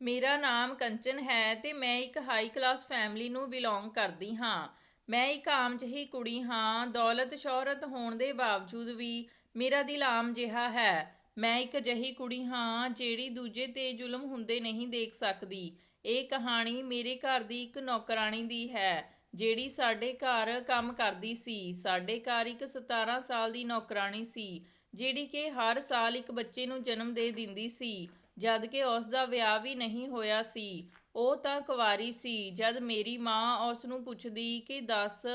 ਮੇਰਾ ਨਾਮ ਕੰਚਨ ਹੈ ਤੇ ਮੈਂ ਇੱਕ ਹਾਈ ਕਲਾਸ ਫੈਮਿਲੀ ਨੂੰ ਬਿਲੋਂਗ ਕਰਦੀ ਹਾਂ। ਮੈਂ ਇੱਕ ਆਮ ਜਿਹੀ ਕੁੜੀ ਹਾਂ। ਦੌਲਤ, ਸ਼ੋਹਰਤ ਹੋਣ ਦੇ ਬਾਵਜੂਦ ਵੀ ਮੇਰਾ ਦਿਲ ਆਮ ਜਿਹਾ ਹੈ। ਮੈਂ ਇੱਕ ਅਜਿਹੀ ਕੁੜੀ ਹਾਂ ਜਿਹੜੀ ਦੂਜੇ ਤੇ ਜ਼ੁਲਮ ਹੁੰਦੇ ਨਹੀਂ ਦੇਖ ਸਕਦੀ। ਇਹ ਕਹਾਣੀ ਮੇਰੇ ਘਰ ਦੀ ਇੱਕ ਨੌਕਰਾਣੀ ਦੀ ਹੈ, ਜਿਹੜੀ ਸਾਡੇ ਘਰ ਕੰਮ ਕਰਦੀ ਸੀ। ਸਾਡੇ ਘਰ ਇੱਕ 17 ਸਾਲ ਦੀ ਨੌਕਰਾਣੀ ਸੀ, ਜਿਹੜੀ ਕਿ ਹਰ ਸਾਲ ਇੱਕ ਬੱਚੇ ਨੂੰ ਜਨਮ ਦੇ ਦਿੰਦੀ ਸੀ। ਜਦ ਕਿ ਉਸ ਦਾ ਵਿਆਹ ਵੀ ਨਹੀਂ ਹੋਇਆ ਸੀ। ਉਹ ਤਾਂ ਕੁਵਾਰੀ ਸੀ। ਜਦ ਮੇਰੀ ਮਾਂ ਉਸ ਨੂੰ ਪੁੱਛਦੀ ਕਿ ਦੱਸ,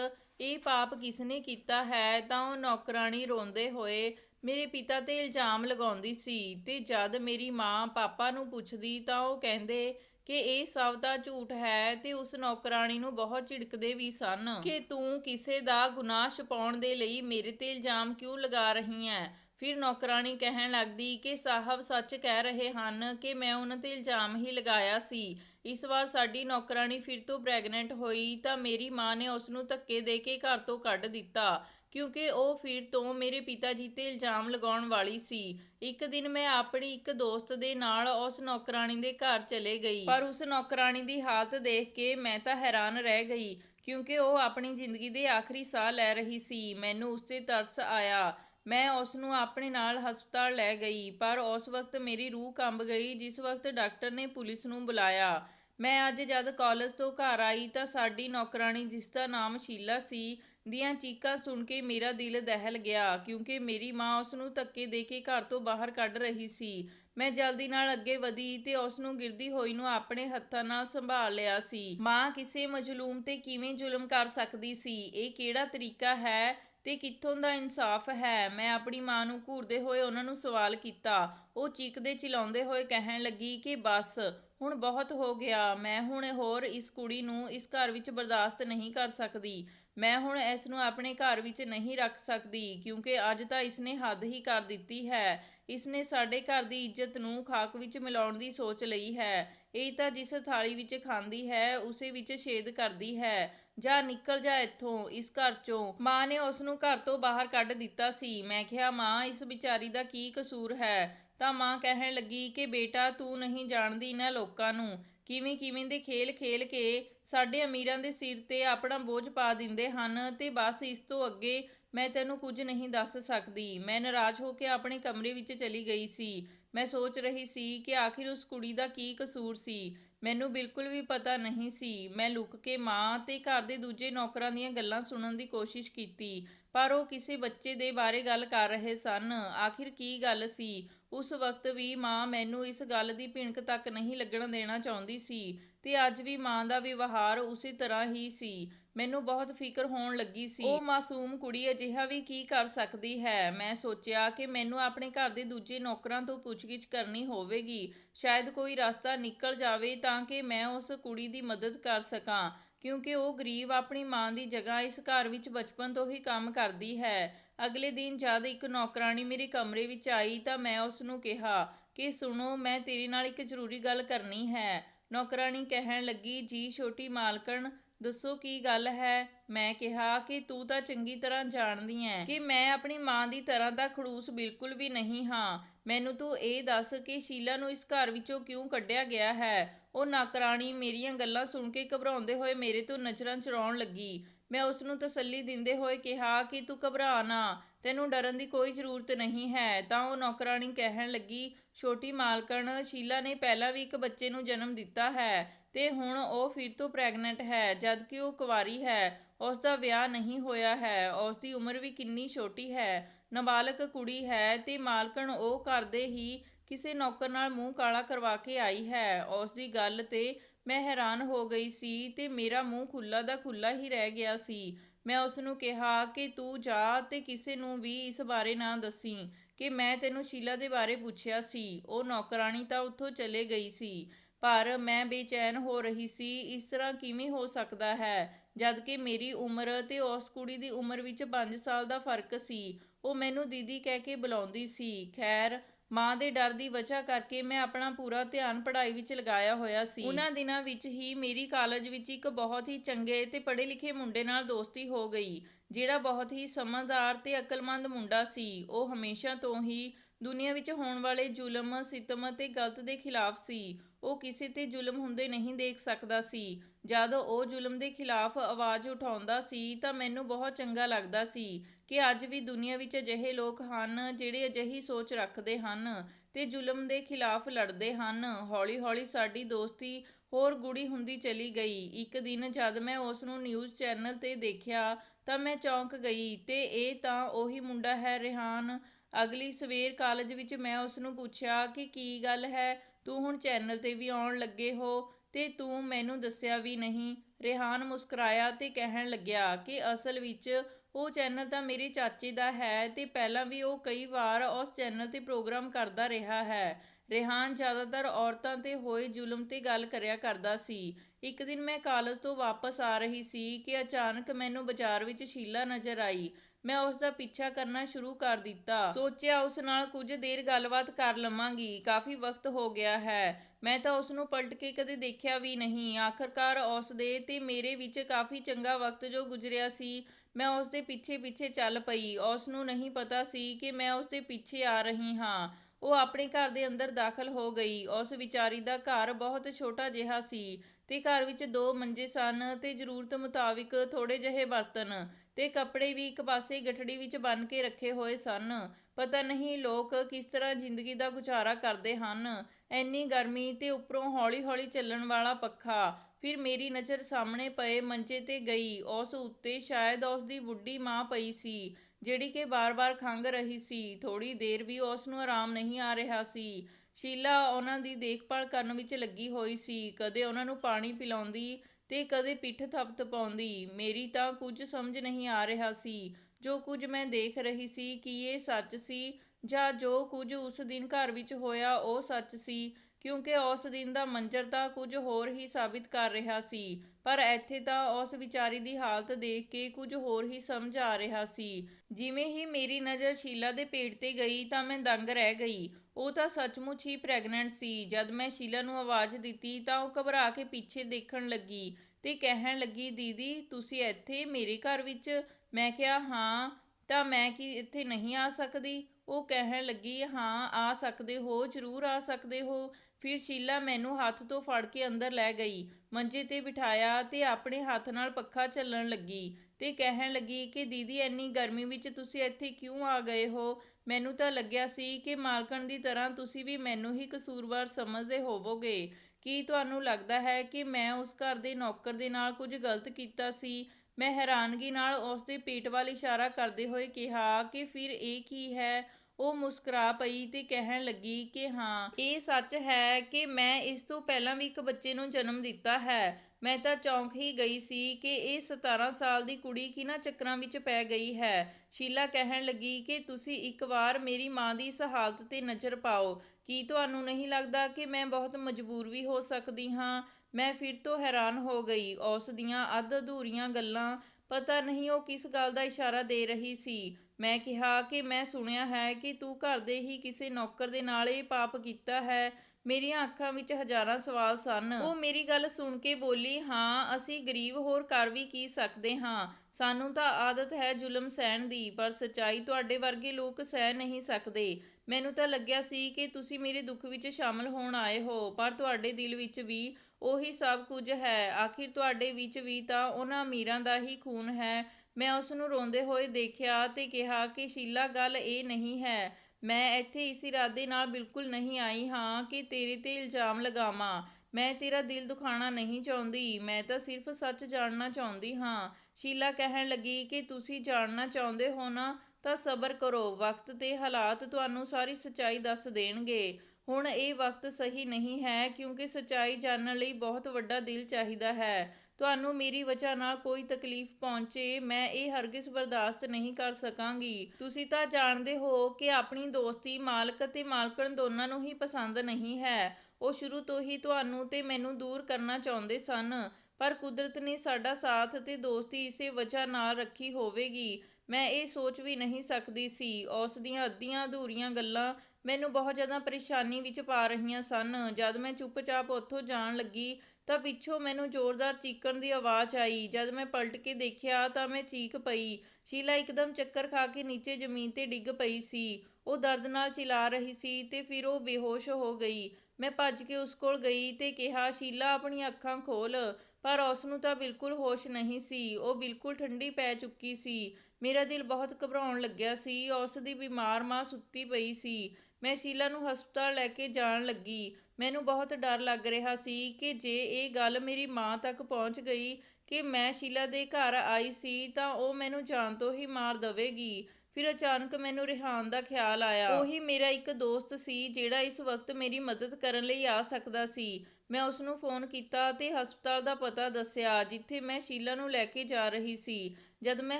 ਇਹ ਪਾਪ ਕਿਸਨੇ ਕੀਤਾ ਹੈ? ਤਾਂ ਉਹ ਨੌਕਰਾਣੀ ਰੋਂਦੇ ਹੋਏ ਮੇਰੇ ਪਿਤਾ ਤੇ ਇਲਜ਼ਾਮ ਲਗਾਉਂਦੀ ਸੀ। ਤੇ ਜਦ ਮੇਰੀ ਮਾਂ ਪਾਪਾ ਨੂੰ ਪੁੱਛਦੀ ਤਾਂ ਉਹ ਕਹਿੰਦੇ ਕਿ ਇਹ ਸਭ ਤਾਂ ਝੂਠ ਹੈ ਤੇ ਉਸ ਨੌਕਰਾਣੀ ਨੂੰ ਬਹੁਤ ਝਿੜਕਦੇ ਵੀ ਸਨ। ਕਿ ਤੂੰ ਕਿਸੇ ਦਾ ਗੁਨਾਹ ਛੁਪਾਉਣ ਦੇ ਲਈ ਮੇਰੇ ਤੇ ਇਲਜ਼ਾਮ ਕਿਉਂ ਲਗਾ ਰਹੀ ਹੈ? ਫਿਰ ਨੌਕਰਾਣੀ ਕਹਿਣ ਲੱਗਦੀ ਕਿ ਸਾਹਿਬ ਸੱਚ ਕਹਿ ਰਹੇ ਹਨ ਕਿ ਮੈਂ ਉਹਨਾਂ ਤੇ ਇਲਜ਼ਾਮ ਹੀ ਲਗਾਇਆ ਸੀ। ਇਸ ਵਾਰ ਸਾਡੀ ਨੌਕਰਾਣੀ ਫਿਰ ਤੋਂ ਪ੍ਰੈਗਨੈਂਟ ਹੋਈ ਤਾਂ ਮੇਰੀ ਮਾਂ ਨੇ ਉਸ ਨੂੰ ਧੱਕੇ ਦੇ ਕੇ ਘਰ ਤੋਂ ਕੱਢ ਦਿੱਤਾ, ਕਿਉਂਕਿ ਉਹ ਫਿਰ ਤੋਂ ਮੇਰੇ ਪਿਤਾ ਜੀ ਤੇ ਇਲਜ਼ਾਮ ਲਗਾਉਣ ਵਾਲੀ ਸੀ। ਇੱਕ ਦਿਨ ਮੈਂ ਆਪਣੀ ਇੱਕ ਦੋਸਤ ਦੇ ਨਾਲ ਉਸ ਨੌਕਰਾਣੀ ਦੇ ਘਰ ਚਲੇ ਗਈ। ਪਰ ਉਸ ਨੌਕਰਾਣੀ ਦੀ ਹਾਲਤ ਦੇਖ ਕੇ ਮੈਂ ਤਾਂ ਹੈਰਾਨ ਰਹਿ ਗਈ, ਕਿਉਂਕਿ ਉਹ ਆਪਣੀ ਜ਼ਿੰਦਗੀ ਦੇ ਆਖਰੀ ਸਾਹ ਲੈ ਰਹੀ ਸੀ। ਮੈਨੂੰ ਉਸ ਤੇ ਤਰਸ ਆਇਆ। ਮੈਂ ਉਸ ਨੂੰ ਆਪਣੇ ਨਾਲ ਹਸਪਤਾਲ ਲੈ ਗਈ, ਪਰ ਉਸ ਵਕਤ ਮੇਰੀ ਰੂਹ ਕੰਬ ਗਈ, ਜਿਸ ਵਕਤ ਡਾਕਟਰ ਨੇ ਪੁਲਿਸ ਨੂੰ ਬੁਲਾਇਆ। ਮੈਂ ਅੱਜ ਜਦ ਕਾਲਜ ਤੋਂ ਘਰ ਆਈ ਤਾਂ ਸਾਡੀ ਨੌਕਰਾਣੀ, ਜਿਸ ਦਾ ਨਾਮ ਸ਼ੀਲਾ ਸੀ, ਦੀਆਂ ਚੀਕਾਂ ਸੁਣ ਕੇ ਮੇਰਾ ਦਿਲ ਦਹਿਲ ਗਿਆ, ਕਿਉਂਕਿ ਮੇਰੀ ਮਾਂ ਉਸ ਨੂੰ ਧੱਕੇ ਦੇ ਕੇ ਘਰ ਤੋਂ ਬਾਹਰ ਕੱਢ ਰਹੀ ਸੀ। ਮੈਂ ਜਲਦੀ ਨਾਲ ਅੱਗੇ ਵਧੀ ਤੇ ਉਸ ਨੂੰ ਗਿਰਦੀ ਹੋਈ ਨੂੰ ਆਪਣੇ ਹੱਥਾਂ ਨਾਲ ਸੰਭਾਲ ਲਿਆ ਸੀ। ਮਾਂ ਕਿਸੇ ਮਜਲੂਮ ਤੇ ਕਿਵੇਂ ਜ਼ੁਲਮ ਕਰ ਸਕਦੀ ਸੀ? ਇਹ ਕਿਹੜਾ ਤਰੀਕਾ ਹੈ? ਤੇ ਕਿੱਥੋਂ ਦਾ ਇਨਸਾਫ ਹੈ? ਮੈਂ ਆਪਣੀ ਮਾਂ ਨੂੰ ਘੂਰਦੇ ਹੋਏ ਉਹਨਾਂ ਨੂੰ ਸਵਾਲ ਕੀਤਾ। ਉਹ ਚੀਕਦੇ ਚਿਲਾਉਂਦੇ ਹੋਏ ਕਹਿਣ ਲੱਗੀ ਕਿ ਬਸ, ਹੁਣ ਬਹੁਤ ਹੋ ਗਿਆ। ਮੈਂ ਹੁਣ ਹੋਰ ਇਸ ਕੁੜੀ ਨੂੰ ਇਸ ਘਰ ਵਿੱਚ ਬਰਦਾਸ਼ਤ ਨਹੀਂ ਕਰ ਸਕਦੀ। ਮੈਂ ਹੁਣ ਇਸ ਨੂੰ ਆਪਣੇ ਘਰ ਵਿੱਚ ਨਹੀਂ ਰੱਖ ਸਕਦੀ, ਕਿਉਂਕਿ ਅੱਜ ਤਾਂ ਇਸਨੇ ਹੱਦ ਹੀ ਕਰ ਦਿੱਤੀ ਹੈ। ਇਸਨੇ ਸਾਡੇ ਘਰ ਦੀ ਇੱਜ਼ਤ ਨੂੰ ਖਾਕ ਵਿੱਚ ਮਿਲਾਉਣ ਦੀ ਸੋਚ ਲਈ ਹੈ। ਇਹ ਤਾਂ ਜਿਸ ਥਾਲੀ ਵਿੱਚ ਖਾਂਦੀ ਹੈ, ਉਸੇ ਵਿੱਚ ਛੇਦ ਕਰਦੀ ਹੈ। ਜਾ ਨਿਕਲ ਜਾ ਇੱਥੋਂ, ਇਸ ਘਰ ਚੋਂ। ਮਾਂ ਨੇ ਉਸ ਨੂੰ ਘਰ ਤੋਂ ਬਾਹਰ ਕੱਢ ਦਿੱਤਾ ਸੀ। ਮੈਂ ਕਿਹਾ, ਮਾਂ, ਇਸ ਵਿਚਾਰੀ ਦਾ ਕੀ ਕਸੂਰ ਹੈ? ਤਾਂ ਮਾਂ ਕਹਿਣ ਲੱਗੀ ਕਿ, ਬੇਟਾ, ਤੂੰ ਨਹੀਂ ਜਾਣਦੀ ਇਹਨਾਂ ਲੋਕਾਂ ਨੂੰ। ਕਿਵੇਂ ਕਿਵੇਂ ਦੇ ਖੇਲ ਖੇਲ ਕੇ ਸਾਡੇ ਅਮੀਰਾਂ ਦੇ ਸਿਰ ਤੇ ਆਪਣਾ ਬੋਝ ਪਾ ਦਿੰਦੇ ਹਨ ਤੇ ਬਸ ਇਸ ਤੋਂ ਅੱਗੇ ਮੈਂ ਤੈਨੂੰ ਕੁਝ ਨਹੀਂ ਦੱਸ ਸਕਦੀ। ਮੈਂ ਨਾਰਾਜ਼ ਹੋ ਕੇ ਆਪਣੇ ਕਮਰੇ ਵਿੱਚ ਚਲੀ ਗਈ ਸੀ। ਮੈਂ ਸੋਚ ਰਹੀ ਸੀ ਕਿ ਆਖਿਰ ਉਸ ਕੁੜੀ ਦਾ ਕੀ ਕਸੂਰ ਸੀ। ਮੈਨੂੰ ਬਿਲਕੁਲ ਵੀ ਪਤਾ ਨਹੀਂ ਸੀ। ਮੈਂ ਲੁਕ ਕੇ ਮਾਂ ਤੇ ਘਰ ਦੇ ਦੂਜੇ ਨੌਕਰਾਂ ਦੀਆਂ ਗੱਲਾਂ ਸੁਣਨ ਦੀ ਕੋਸ਼ਿਸ਼ ਕੀਤੀ, ਪਰ ਉਹ ਕਿਸੇ ਬੱਚੇ ਦੇ ਬਾਰੇ ਗੱਲ ਕਰ ਰਹੇ ਸਨ। ਆਖਿਰ ਕੀ ਗੱਲ ਸੀ? ਉਸ ਵਕਤ ਵੀ ਮਾਂ ਮੈਨੂੰ ਇਸ ਗੱਲ ਦੀ ਭਿਣਕ ਤੱਕ ਨਹੀਂ ਲੱਗਣ ਦੇਣਾ ਚਾਹੁੰਦੀ ਸੀ ਤੇ ਅੱਜ ਵੀ ਮਾਂ ਦਾ ਵਿਵਹਾਰ ਉਸੇ ਤਰ੍ਹਾਂ ਹੀ ਸੀ। ਮੈਨੂੰ ਬਹੁਤ ਫਿਕਰ ਹੋਣ ਲੱਗੀ ਸੀ। ਉਹ ਮਾਸੂਮ ਕੁੜੀ ਅਜਿਹਾ ਵੀ ਕੀ ਕਰ ਸਕਦੀ ਹੈ? ਮੈਂ ਸੋਚਿਆ ਕਿ ਮੈਨੂੰ ਆਪਣੇ ਘਰ ਦੇ ਦੂਜੇ ਨੌਕਰਾਂ ਤੋਂ ਪੁੱਛਗਿੱਛ ਕਰਨੀ ਹੋਵੇਗੀ। ਸ਼ਾਇਦ ਕੋਈ ਰਸਤਾ ਨਿਕਲ ਜਾਵੇ ਤਾਂ ਕਿ ਮੈਂ ਉਸ ਕੁੜੀ ਦੀ ਮਦਦ ਕਰ ਸਕਾਂ ਕਿਉਂਕਿ ਉਹ ਗਰੀਬ ਆਪਣੀ ਮਾਂ ਦੀ ਜਗ੍ਹਾ ਇਸ ਘਰ ਵਿੱਚ ਬਚਪਨ ਤੋਂ ਹੀ ਕੰਮ ਕਰਦੀ ਹੈ। ਅਗਲੇ ਦਿਨ ਜਦ ਇੱਕ ਨੌਕਰਾਨੀ ਮੇਰੇ ਕਮਰੇ ਵਿੱਚ ਆਈ ਤਾਂ ਮੈਂ ਉਸ ਨੂੰ ਕਿਹਾ ਕਿ ਸੁਣੋ ਮੈਂ ਤੇਰੇ ਨਾਲ ਇੱਕ ਜ਼ਰੂਰੀ ਗੱਲ ਕਰਨੀ ਹੈ। ਨੌਕਰਾਨੀ ਕਹਿਣ ਲੱਗੀ ਜੀ ਛੋਟੀ ਮਾਲਕਣ ਦੱਸੋ ਕੀ ਗੱਲ ਹੈ? ਮੈਂ ਕਿਹਾ ਕਿ ਤੂੰ ਤਾਂ ਚੰਗੀ ਤਰ੍ਹਾਂ ਜਾਣਦੀ ਐ ਕਿ ਮੈਂ ਆਪਣੀ ਮਾਂ ਦੀ ਤਰ੍ਹਾਂ ਦਾ ਖੜੂਸ ਬਿਲਕੁਲ ਵੀ ਨਹੀਂ ਹਾਂ। ਮੈਨੂੰ ਤੂੰ ਇਹ ਦੱਸ ਕਿ ਸ਼ੀਲਾ ਨੂੰ ਇਸ ਘਰ ਵਿੱਚੋਂ ਕਿਉਂ ਕੱਢਿਆ ਗਿਆ ਹੈ? ਉਹ ਨੌਕਰਾਨੀ ਮੇਰੀਆਂ ਗੱਲਾਂ ਸੁਣ ਕੇ ਘਬਰਾਉਂਦੇ ਹੋਏ ਮੇਰੇ ਤੋਂ ਨਜ਼ਰਾਂ ਚੁਰਾਉਣ ਲੱਗੀ। ਮੈਂ ਉਸ ਨੂੰ ਤਸੱਲੀ ਦਿੰਦੇ ਹੋਏ ਕਿਹਾ ਕਿ ਤੂੰ ਘਬਰਾ ਨਾ, ਤੈਨੂੰ ਡਰਨ ਦੀ ਕੋਈ ਜ਼ਰੂਰਤ ਨਹੀਂ ਹੈ। ਤਾਂ ਉਹ ਨੌਕਰਾਨੀ ਕਹਿਣ ਲੱਗੀ, ਛੋਟੀ ਮਾਲਕਣ, ਸ਼ੀਲਾ ਨੇ ਪਹਿਲਾਂ ਵੀ ਇੱਕ ਬੱਚੇ ਨੂੰ ਜਨਮ ਦਿੱਤਾ ਹੈ। ਤੇ ਹੁਣ ਉਹ ਫਿਰ ਤੋਂ ਪ੍ਰੈਗਨੈਂਟ ਹੈ ਜਦ ਕਿ ਉਹ ਕੁਵਾਰੀ ਹੈ ਉਸ ਦਾ ਵਿਆਹ ਨਹੀਂ ਹੋਇਆ ਹੈ ਉਸ ਦੀ ਉਮਰ ਵੀ ਕਿੰਨੀ ਛੋਟੀ ਹੈ, ਨਾਬਾਲਗ ਕੁੜੀ ਹੈ ਤੇ ਮਾਲਕਣ ਉਹ ਕਰਦੇ ਹੀ ਕਿਸੇ ਨੌਕਰ ਨਾਲ ਮੂੰਹ ਕਾਲਾ ਕਰਵਾ ਕੇ ਆਈ ਹੈ। ਉਸ ਦੀ ਗੱਲ ਤੇ ਮੈਂ ਹੈਰਾਨ ਹੋ ਗਈ ਸੀ ਤੇ ਮੇਰਾ ਮੂੰਹ ਖੁੱਲਾ ਦਾ ਖੁੱਲਾ ਹੀ ਰਹਿ ਗਿਆ ਸੀ। ਮੈਂ ਉਸ ਨੂੰ ਕਿਹਾ ਕਿ ਤੂੰ ਜਾ ਤੇ ਕਿਸੇ ਨੂੰ ਵੀ ਇਸ ਬਾਰੇ ਨਾ ਦੱਸੀ, ਕਿ ਮੈਂ ਤੈਨੂੰ ਸ਼ੀਲਾ ਦੇ ਬਾਰੇ ਪੁੱਛਿਆ ਸੀ। ਉਹ ਨੌਕਰਾਨੀ ਤਾਂ ਉੱਥੋਂ ਚਲੇ ਗਈ ਸੀ। ਪਰ ਮੈਂ ਬੇਚੈਨ ਹੋ ਰਹੀ ਸੀ, ਇਸ ਤਰ੍ਹਾਂ ਕਿਵੇਂ ਹੋ ਸਕਦਾ ਹੈ? ਜਦ ਕਿ ਮੇਰੀ ਉਮਰ ਤੇ ਉਸ ਕੁੜੀ ਦੀ ਉਮਰ ਵਿੱਚ 5 ਸਾਲ ਦਾ ਫ਼ਰਕ ਸੀ। ਉਹ ਮੈਨੂੰ ਦੀਦੀ ਕਹਿ ਕੇ ਬੁਲਾਉਂਦੀ ਸੀ, ਖੈਰ, ਮਾਂ ਦੇ ਡਰ ਦੀ ਵਜ੍ਹਾ ਕਰਕੇ ਮੈਂ ਆਪਣਾ ਪੂਰਾ ਧਿਆਨ ਪੜ੍ਹਾਈ ਵਿੱਚ ਲਗਾਇਆ ਹੋਇਆ ਸੀ। ਉਹਨਾਂ ਦਿਨਾਂ ਵਿੱਚ ਹੀ ਮੇਰੀ ਕਾਲਜ ਵਿੱਚ ਇੱਕ ਬਹੁਤ ਹੀ ਚੰਗੇ ਤੇ ਪੜ੍ਹੇ ਲਿਖੇ ਮੁੰਡੇ ਨਾਲ ਦੋਸਤੀ ਹੋ ਗਈ, ਜਿਹੜਾ ਬਹੁਤ ਹੀ ਸਮਝਦਾਰ ਤੇ ਅਕਲਮੰਦ ਮੁੰਡਾ ਸੀ। ਉਹ ਹਮੇਸ਼ਾ ਤੋਂ ਹੀ ਦੁਨੀਆ ਵਿੱਚ ਹੋਣ ਵਾਲੇ ਜ਼ੁਲਮ, ਸਿਤਮ ਅਤੇ ਗਲਤ ਦੇ ਖਿਲਾਫ ਸੀ। ਉਹ ਕਿਸੇ ਤੇ ਜ਼ੁਲਮ ਹੁੰਦੇ ਨਹੀਂ ਦੇਖ ਸਕਦਾ ਸੀ। ਜਦ ਉਹ ਜ਼ੁਲਮ ਦੇ ਖਿਲਾਫ ਆਵਾਜ਼ ਉਠਾਉਂਦਾ ਸੀ ਤਾਂ ਮੈਨੂੰ ਬਹੁਤ ਚੰਗਾ ਲੱਗਦਾ ਸੀ ਕਿ ਅੱਜ ਵੀ ਦੁਨੀਆ ਵਿੱਚ ਅਜਿਹੇ ਲੋਕ ਹਨ ਜਿਹੜੇ ਅਜਿਹੀ ਸੋਚ ਰੱਖਦੇ ਹਨ ਤੇ ਜ਼ੁਲਮ ਦੇ ਖਿਲਾਫ ਲੜਦੇ ਹਨ। ਹੌਲੀ-ਹੌਲੀ ਸਾਡੀ ਦੋਸਤੀ ਹੋਰ ਗੂੜੀ ਹੁੰਦੀ ਚਲੀ ਗਈ। ਇੱਕ ਦਿਨ ਜਦ ਮੈਂ ਉਸ ਨੂੰ ਨਿਊਜ਼ ਚੈਨਲ ਤੇ ਦੇਖਿਆ ਤਾਂ ਮੈਂ ਚੌਂਕ ਗਈ ਤੇ ਇਹ ਤਾਂ ਉਹੀ ਮੁੰਡਾ ਹੈ ਰਿਹਾਨ ਅਗਲੀ ਸਵੇਰ ਕਾਲਜ ਵਿੱਚ ਮੈਂ ਉਸ ਨੂੰ ਪੁੱਛਿਆ ਕਿ ਕੀ ਗੱਲ ਹੈ? ਤੂੰ ਹੁਣ ਚੈਨਲ ਤੇ ਵੀ ਆਉਣ ਲੱਗੇ ਹੋ ਤੇ ਤੂੰ ਮੈਨੂੰ ਦੱਸਿਆ ਵੀ ਨਹੀਂ। ਰਿਹਾਨ ਮੁਸਕਰਾਇਆ ਤੇ ਕਹਿਣ ਲੱਗਿਆ ਕਿ ਅਸਲ ਵਿੱਚ ਉਹ ਚੈਨਲ ਤਾਂ ਮੇਰੇ ਚਾਚੇ ਦਾ ਹੈ ਤੇ ਪਹਿਲਾਂ ਵੀ ਉਹ ਕਈ ਵਾਰ ਉਸ ਚੈਨਲ ਤੇ ਪ੍ਰੋਗਰਾਮ ਕਰਦਾ ਰਿਹਾ ਹੈ। ਰਿਹਾਨ ਜ਼ਿਆਦਾਤਰ ਔਰਤਾਂ ਤੇ ਹੋਏ ਜ਼ੁਲਮ ਤੇ ਗੱਲ ਕਰਿਆ ਕਰਦਾ ਸੀ। ਇੱਕ ਦਿਨ ਮੈਂ ਕਾਲਜ ਤੋਂ ਵਾਪਸ ਆ ਰਹੀ ਸੀ ਕਿ ਅਚਾਨਕ ਮੈਨੂੰ ਬਾਜ਼ਾਰ ਵਿੱਚ ਸ਼ੀਲਾ ਨਜ਼ਰ ਆਈ। ਮੈਂ ਉਸ ਦਾ ਪਿੱਛਾ ਕਰਨਾ ਸ਼ੁਰੂ ਕਰ ਦਿੱਤਾ। ਸੋਚਿਆ ਉਸ ਨਾਲ ਕੁਝ ਦੇਰ ਗੱਲਬਾਤ ਕਰ ਲਵਾਂਗੀ। ਕਾਫੀ ਵਕਤ ਹੋ ਗਿਆ ਹੈ। ਮੈਂ ਤਾਂ ਉਸ ਨੂੰ ਪਲਟ ਕੇ ਕਦੇ ਦੇਖਿਆ ਵੀ ਨਹੀਂ। ਆਖਰਕਾਰ ਉਸ ਦੇ ਤੇ ਮੇਰੇ ਵਿੱਚ ਕਾਫੀ ਚੰਗਾ ਵਕਤ ਜੋ ਗੁਜ਼ਰਿਆ ਸੀ, ਮੈਂ ਉਸ ਦੇ ਪਿੱਛੇ ਪਿੱਛੇ ਚੱਲ ਪਈ। ਉਸ ਨੂੰ ਨਹੀਂ ਪਤਾ ਸੀ ਕਿ ਮੈਂ ਉਸ ਦੇ ਪਿੱਛੇ ਆ ਰਹੀ ਹਾਂ। ਉਹ ਆਪਣੇ ਘਰ ਦੇ ਅੰਦਰ ਦਾਖਲ ਹੋ ਗਈ। ਉਸ ਵਿਚਾਰੀ ਦਾ ਘਰ ਬਹੁਤ ਛੋਟਾ ਜਿਹਾ ਸੀ ਤੇ ਘਰ ਵਿੱਚ ਦੋ ਮੰਜੇ ਸਨ ਤੇ ਜ਼ਰੂਰਤ ਮੁਤਾਬਿਕ ਥੋੜੇ ਜਿਹੇ ਬਰਤਨ। ਤੇ ਕੱਪੜੇ ਵੀ ਇੱਕ ਪਾਸੇ ਗਠੜੀ ਵਿੱਚ ਬੰਨ ਕੇ ਰੱਖੇ ਹੋਏ ਸਨ। ਪਤਾ ਨਹੀਂ ਲੋਕ ਕਿਸ ਤਰ੍ਹਾਂ ਜ਼ਿੰਦਗੀ ਦਾ ਗੁਜ਼ਾਰਾ ਕਰਦੇ ਹਨ। ਐਨੀ ਗਰਮੀ ਤੇ ਉੱਪਰੋਂ ਹੌਲੀ-ਹੌਲੀ ਚੱਲਣ ਵਾਲਾ ਪੱਖਾ। ਫਿਰ ਮੇਰੀ ਨਜ਼ਰ ਸਾਹਮਣੇ ਪਏ ਮੰਜੇ ਤੇ ਗਈ। ਉਸ ਉੱਤੇ ਸ਼ਾਇਦ ਉਸ ਦੀ ਬੁੱਢੀ ਮਾਂ ਪਈ ਸੀ, ਜਿਹੜੀ ਕਿ ਬਾਰ-ਬਾਰ ਖੰਗ ਰਹੀ ਸੀ। ਥੋੜੀ ਦੇਰ ਵੀ ਉਸ ਨੂੰ ਆਰਾਮ ਨਹੀਂ ਆ ਰਿਹਾ ਸੀ। ਸ਼ੀਲਾ ਉਹਨਾਂ ਦੀ ਦੇਖਭਾਲ ਕਰਨ ਵਿੱਚ ਲੱਗੀ ਹੋਈ ਸੀ। ਕਦੇ ਉਹਨਾਂ ਨੂੰ ਪਾਣੀ ਪਿਲਾਉਂਦੀ ਤੇ ਕਦੇ ਪਿੱਠ ਥਪਥਪਾਉਂਦੀ ਮੇਰੀ ਤਾਂ ਕੁਝ ਸਮਝ ਨਹੀਂ ਆ ਰਿਹਾ ਸੀ। ਜੋ ਕੁਝ ਮੈਂ ਦੇਖ ਰਹੀ ਸੀ ਕਿ ਇਹ ਸੱਚ ਸੀ, ਜਾਂ ਜੋ ਕੁਝ ਉਸ ਦਿਨ ਘਰ ਵਿੱਚ ਹੋਇਆ ਉਹ ਸੱਚ ਸੀ, ਕਿਉਂਕਿ ਉਸ ਦਿਨ ਦਾ ਮੰਜ਼ਰ ਤਾਂ ਕੁਝ ਹੋਰ ਹੀ ਸਾਬਿਤ ਕਰ ਰਿਹਾ ਸੀ। ਪਰ ਇੱਥੇ ਤਾਂ ਉਸ ਵਿਚਾਰੀ ਦੀ ਹਾਲਤ ਦੇਖ ਕੇ ਕੁਝ ਹੋਰ ਹੀ ਸਮਝ ਆ ਰਿਹਾ ਸੀ। ਜਿਵੇਂ ਹੀ ਮੇਰੀ ਨਜ਼ਰ ਸ਼ੀਲਾ ਦੇ ਪੇਟ ਤੇ ਗਈ ਤਾਂ ਮੈਂ ਦੰਗ ਰਹਿ ਗਈ। ਉਹ ਤਾਂ ਸੱਚਮੁੱਚ ਹੀ ਪ੍ਰੈਗਨੈਂਟ ਸੀ। ਜਦ ਮੈਂ ਸ਼ੀਲਾ ਨੂੰ ਆਵਾਜ਼ ਦਿੱਤੀ ਤਾਂ ਉਹ ਘਬਰਾ ਕੇ ਪਿੱਛੇ ਦੇਖਣ ਲੱਗੀ ਤੇ ਕਹਿਣ ਲੱਗੀ, ਦੀਦੀ, ਤੁਸੀਂ ਇੱਥੇ ਮੇਰੇ ਘਰ ਵਿੱਚ? ਮੈਂ ਕਿਹਾ, ਹਾਂ। ਤਾਂ ਮੈਂ ਕੀ ਇੱਥੇ ਨਹੀਂ ਆ ਸਕਦੀ? ਉਹ ਕਹਿਣ ਲੱਗੀ, ਹਾਂ, ਆ ਸਕਦੇ ਹੋ, ਜ਼ਰੂਰ ਆ ਸਕਦੇ ਹੋ। ਫਿਰ ਸ਼ੀਲਾ ਮੈਨੂੰ ਹੱਥ ਤੋਂ ਫੜ ਕੇ ਅੰਦਰ ਲੈ ਗਈ, ਮੰਜੇ ਤੇ ਬਿਠਾਇਆ ਤੇ ਆਪਣੇ ਹੱਥ ਨਾਲ ਪੱਖਾ ਚੱਲਣ ਲੱਗੀ ਤੇ ਕਹਿਣ ਲੱਗੀ ਕਿ, ਦੀਦੀ, ਇੰਨੀ ਗਰਮੀ ਵਿੱਚ ਤੁਸੀਂ ਇੱਥੇ ਕਿਉਂ ਆ ਗਏ ਹੋ? ਮੈਨੂੰ ਤਾਂ ਲੱਗਿਆ ਸੀ ਕਿ ਮਾਲਕਣ ਦੀ ਤਰ੍ਹਾਂ ਤੁਸੀਂ ਵੀ ਮੈਨੂੰ ਹੀ ਕਸੂਰਵਾਰ ਸਮਝਦੇ ਹੋਵੋਗੇ। ਕੀ ਤੁਹਾਨੂੰ ਲੱਗਦਾ ਹੈ ਕਿ ਮੈਂ ਉਸ ਘਰ ਦੇ ਨੌਕਰ ਦੇ ਨਾਲ ਕੁਝ ਗਲਤ ਕੀਤਾ ਸੀ? ਮੈਂ ਹੈਰਾਨਗੀ ਨਾਲ ਉਸ ਦੇ ਪੇਟ ਵੱਲ ਇਸ਼ਾਰਾ ਕਰਦੇ ਹੋਏ ਕਿਹਾ ਕਿ ਫਿਰ ਇਹ ਕੀ ਹੈ? ਉਹ ਮੁਸਕਰਾ ਪਈ ਤੇ ਕਹਿਣ ਲੱਗੀ ਕਿ ਹਾਂ, ਇਹ ਸੱਚ ਹੈ ਕਿ ਮੈਂ ਇਸ ਤੋਂ ਪਹਿਲਾਂ ਵੀ ਇੱਕ ਬੱਚੇ ਨੂੰ ਜਨਮ ਦਿੱਤਾ ਹੈ। ਮੈਂ ਤਾਂ ਚੌਂਕ ਹੀ ਗਈ ਸੀ ਕਿ ਇਹ 17 ਸਾਲ ਦੀ ਕੁੜੀ ਕਿਹਨਾਂ ਚੱਕਰਾਂ ਵਿੱਚ ਪੈ ਗਈ ਹੈ? ਸ਼ੀਲਾ ਕਹਿਣ ਲੱਗੀ ਕਿ ਤੁਸੀਂ ਇੱਕ ਵਾਰ ਮੇਰੀ ਮਾਂ ਦੀ ਇਸ ਹਾਲਤ ਤੇ ਨਜ਼ਰ ਪਾਓ। ਕੀ ਤੁਹਾਨੂੰ ਨਹੀਂ ਲੱਗਦਾ ਕਿ ਮੈਂ ਬਹੁਤ ਮਜਬੂਰ ਵੀ ਹੋ ਸਕਦੀ ਹਾਂ? ਮੈਂ ਫਿਰ ਤੋਂ ਹੈਰਾਨ ਹੋ ਗਈ। ਉਸ ਦੀਆਂ ਅੱਧ ਅਧੂਰੀਆਂ ਗੱਲਾਂ। ਪਤਾ ਨਹੀਂ ਉਹ ਕਿਸ ਗੱਲ ਦਾ ਇਸ਼ਾਰਾ ਦੇ ਰਹੀ ਸੀ। ਮੈਂ ਕਿਹਾ ਕਿ ਮੈਂ ਸੁਣਿਆ ਹੈ ਕਿ ਤੂੰ ਘਰ ਦੇ ਹੀ ਕਿਸੇ ਨੌਕਰ ਦੇ ਨਾਲ ਇਹ ਪਾਪ ਕੀਤਾ ਹੈ। ਮੇਰੀਆਂ ਅੱਖਾਂ ਵਿੱਚ ਹਜ਼ਾਰਾਂ ਸਵਾਲ ਸਨ। ਉਹ ਮੇਰੀ ਗੱਲ ਸੁਣ ਕੇ ਬੋਲੀ, ਹਾਂ, ਅਸੀਂ ਗਰੀਬ, ਹੋਰ ਕਰ ਵੀ ਕੀ ਸਕਦੇ ਹਾਂ? ਸਾਨੂੰ ਤਾਂ ਆਦਤ ਹੈ ਜ਼ੁਲਮ ਸਹਿਣ ਦੀ, ਪਰ ਸਚਾਈ ਤੁਹਾਡੇ ਵਰਗੇ ਲੋਕ ਸਹਿ ਨਹੀਂ ਸਕਦੇ। ਮੈਨੂੰ ਤਾਂ ਲੱਗਿਆ ਸੀ ਕਿ ਤੁਸੀਂ ਮੇਰੇ ਦੁੱਖ ਵਿੱਚ ਸ਼ਾਮਲ ਹੋਣ ਆਏ ਹੋ, ਪਰ ਤੁਹਾਡੇ ਦਿਲ ਵਿੱਚ ਵੀ ਉਹੀ ਸਭ ਕੁਝ ਹੈ। ਆਖਿਰ ਤੁਹਾਡੇ ਵਿੱਚ ਵੀ ਤਾਂ ਉਹਨਾਂ ਅਮੀਰਾਂ ਦਾ ਹੀ ਖੂਨ ਹੈ। ਮੈਂ ਉਸ ਨੂੰ ਰੋਂਦੇ ਹੋਏ ਦੇਖਿਆ ਤੇ ਕਿਹਾ ਕਿ ਸ਼ੀਲਾ, ਗੱਲ ਇਹ ਨਹੀਂ ਹੈ। ਮੈਂ ਇੱਥੇ ਇਸ ਇਰਾਦੇ ਨਾਲ ਬਿਲਕੁਲ ਨਹੀਂ ਆਈ ਹਾਂ ਕਿ ਤੇਰੇ ਤੇ ਇਲਜ਼ਾਮ ਲਗਾਵਾਂ। ਮੈਂ ਤੇਰਾ ਦਿਲ ਦੁਖਾਣਾ ਨਹੀਂ ਚਾਹੁੰਦੀ। ਮੈਂ ਤਾਂ ਸਿਰਫ ਸੱਚ ਜਾਣਨਾ ਚਾਹੁੰਦੀ ਹਾਂ। ਸ਼ੀਲਾ ਕਹਿਣ ਲੱਗੀ ਕਿ ਤੁਸੀਂ ਜਾਣਨਾ ਚਾਹੁੰਦੇ ਹੋ ਨਾ, ਤਾਂ ਸਬਰ ਕਰੋ। ਵਕਤ ਤੇ ਹਾਲਾਤ ਤੁਹਾਨੂੰ ਸਾਰੀ ਸੱਚਾਈ ਦੱਸ ਦੇਣਗੇ। ਹੁਣ ਇਹ ਵਕਤ ਸਹੀ ਨਹੀਂ ਹੈ, ਕਿਉਂਕਿ ਸੱਚਾਈ ਜਾਣਨ ਲਈ ਬਹੁਤ ਵੱਡਾ ਦਿਲ ਚਾਹੀਦਾ ਹੈ। ਤੁਹਾਨੂੰ ਮੇਰੀ ਵਜ੍ਹਾ ਨਾਲ ਕੋਈ ਤਕਲੀਫ ਪਹੁੰਚੇ, ਮੈਂ ਇਹ ਹਰਗਿਜ਼ ਬਰਦਾਸ਼ਤ ਨਹੀਂ ਕਰ ਸਕਾਂਗੀ। ਤੁਸੀਂ ਤਾਂ ਜਾਣਦੇ ਹੋ ਕਿ ਆਪਣੀ ਦੋਸਤੀ ਮਾਲਕ ਅਤੇ ਮਾਲਕਣ ਦੋਨਾਂ ਨੂੰ ਹੀ ਪਸੰਦ ਨਹੀਂ ਹੈ। ਉਹ ਸ਼ੁਰੂ ਤੋਂ ਹੀ ਤੁਹਾਨੂੰ ਤੇ ਮੈਨੂੰ ਦੂਰ ਕਰਨਾ ਚਾਹੁੰਦੇ ਸਨ, ਪਰ ਕੁਦਰਤ ਨੇ ਸਾਡਾ ਸਾਥ ਤੇ ਦੋਸਤੀ ਇਸੇ ਵਜ੍ਹਾ ਨਾਲ ਰੱਖੀ ਹੋਵੇਗੀ। ਮੈਂ ਇਹ ਸੋਚ ਵੀ ਨਹੀਂ ਸਕਦੀ ਸੀ। ਉਸ ਦੀਆਂ ਅੱਧੀਆਂ ਅਧੂਰੀਆਂ ਗੱਲਾਂ ਮੈਨੂੰ ਬਹੁਤ ਜ਼ਿਆਦਾ ਪਰੇਸ਼ਾਨੀ ਵਿੱਚ ਪਾ ਰਹੀਆਂ ਸਨ। ਜਦ ਮੈਂ ਚੁੱਪਚਾਪ ਉੱਥੋਂ ਜਾਣ ਲੱਗੀ ਤਾਂ ਪਿੱਛੋਂ ਮੈਨੂੰ ਜ਼ੋਰਦਾਰ ਚੀਕਣ ਦੀ ਆਵਾਜ਼ ਆਈ। ਜਦ ਮੈਂ ਪਲਟ ਕੇ ਦੇਖਿਆ ਤਾਂ ਮੈਂ ਚੀਕ ਪਈ। ਸ਼ੀਲਾ ਇੱਕਦਮ ਚੱਕਰ ਖਾ ਕੇ ਨੀਚੇ ਜ਼ਮੀਨ ਤੇ ਡਿੱਗ ਪਈ ਸੀ। ਉਹ ਦਰਦ ਨਾਲ ਚਿਲਾ ਰਹੀ ਸੀ ਤੇ ਫਿਰ ਉਹ ਬੇਹੋਸ਼ ਹੋ ਗਈ। ਮੈਂ ਭੱਜ ਕੇ ਉਸ ਕੋਲ ਗਈ ਤੇ ਕਿਹਾ, ਸ਼ੀਲਾ ਆਪਣੀ ਅੱਖਾਂ ਖੋਲ। ਪਰ ਉਸ ਨੂੰ ਤਾਂ ਬਿਲਕੁਲ ਹੋਸ਼ ਨਹੀਂ ਸੀ। ਉਹ ਬਿਲਕੁਲ ਠੰਡੀ ਪੈ ਚੁੱਕੀ ਸੀ। ਮੇਰਾ ਦਿਲ ਬਹੁਤ ਘਬਰਾਉਣ ਲੱਗਿਆ ਸੀ। ਉਸ ਦੀ ਬਿਮਾਰ ਮਾਂ ਸੁੱਤੀ ਪਈ ਸੀ। ਮੈਂ ਸ਼ੀਲਾ ਨੂੰ ਹਸਪਤਾਲ ਲੈ ਕੇ ਜਾਣ ਲੱਗੀ। ਮੈਨੂੰ ਬਹੁਤ ਡਰ ਲੱਗ ਰਿਹਾ ਸੀ ਕਿ ਜੇ ਇਹ ਗੱਲ ਮੇਰੀ ਮਾਂ ਤੱਕ ਪਹੁੰਚ ਗਈ ਕਿ ਮੈਂ ਸ਼ੀਲਾ ਦੇ ਘਰ ਆਈ ਸੀ ਤਾਂ ਉਹ ਮੈਨੂੰ ਜਾਣ ਤੋਂ ਹੀ ਮਾਰ ਦੇਵੇਗੀ। ਫਿਰ ਅਚਾਨਕ ਮੈਨੂੰ ਰਿਹਾਨ ਦਾ ਖਿਆਲ ਆਇਆ। ਉਹੀ ਮੇਰਾ ਇੱਕ ਦੋਸਤ ਸੀ ਜਿਹੜਾ ਇਸ ਵਕਤ ਮੇਰੀ ਮਦਦ ਕਰਨ ਲਈ ਆ ਸਕਦਾ ਸੀ। ਮੈਂ ਉਸ ਨੂੰ ਫੋਨ ਕੀਤਾ ਤੇ ਹਸਪਤਾਲ ਦਾ ਪਤਾ ਦੱਸਿਆ, ਜਿੱਥੇ ਮੈਂ ਸ਼ੀਲਾ ਨੂੰ ਲੈ ਕੇ ਜਾ ਰਹੀ ਸੀ। ਜਦ ਮੈਂ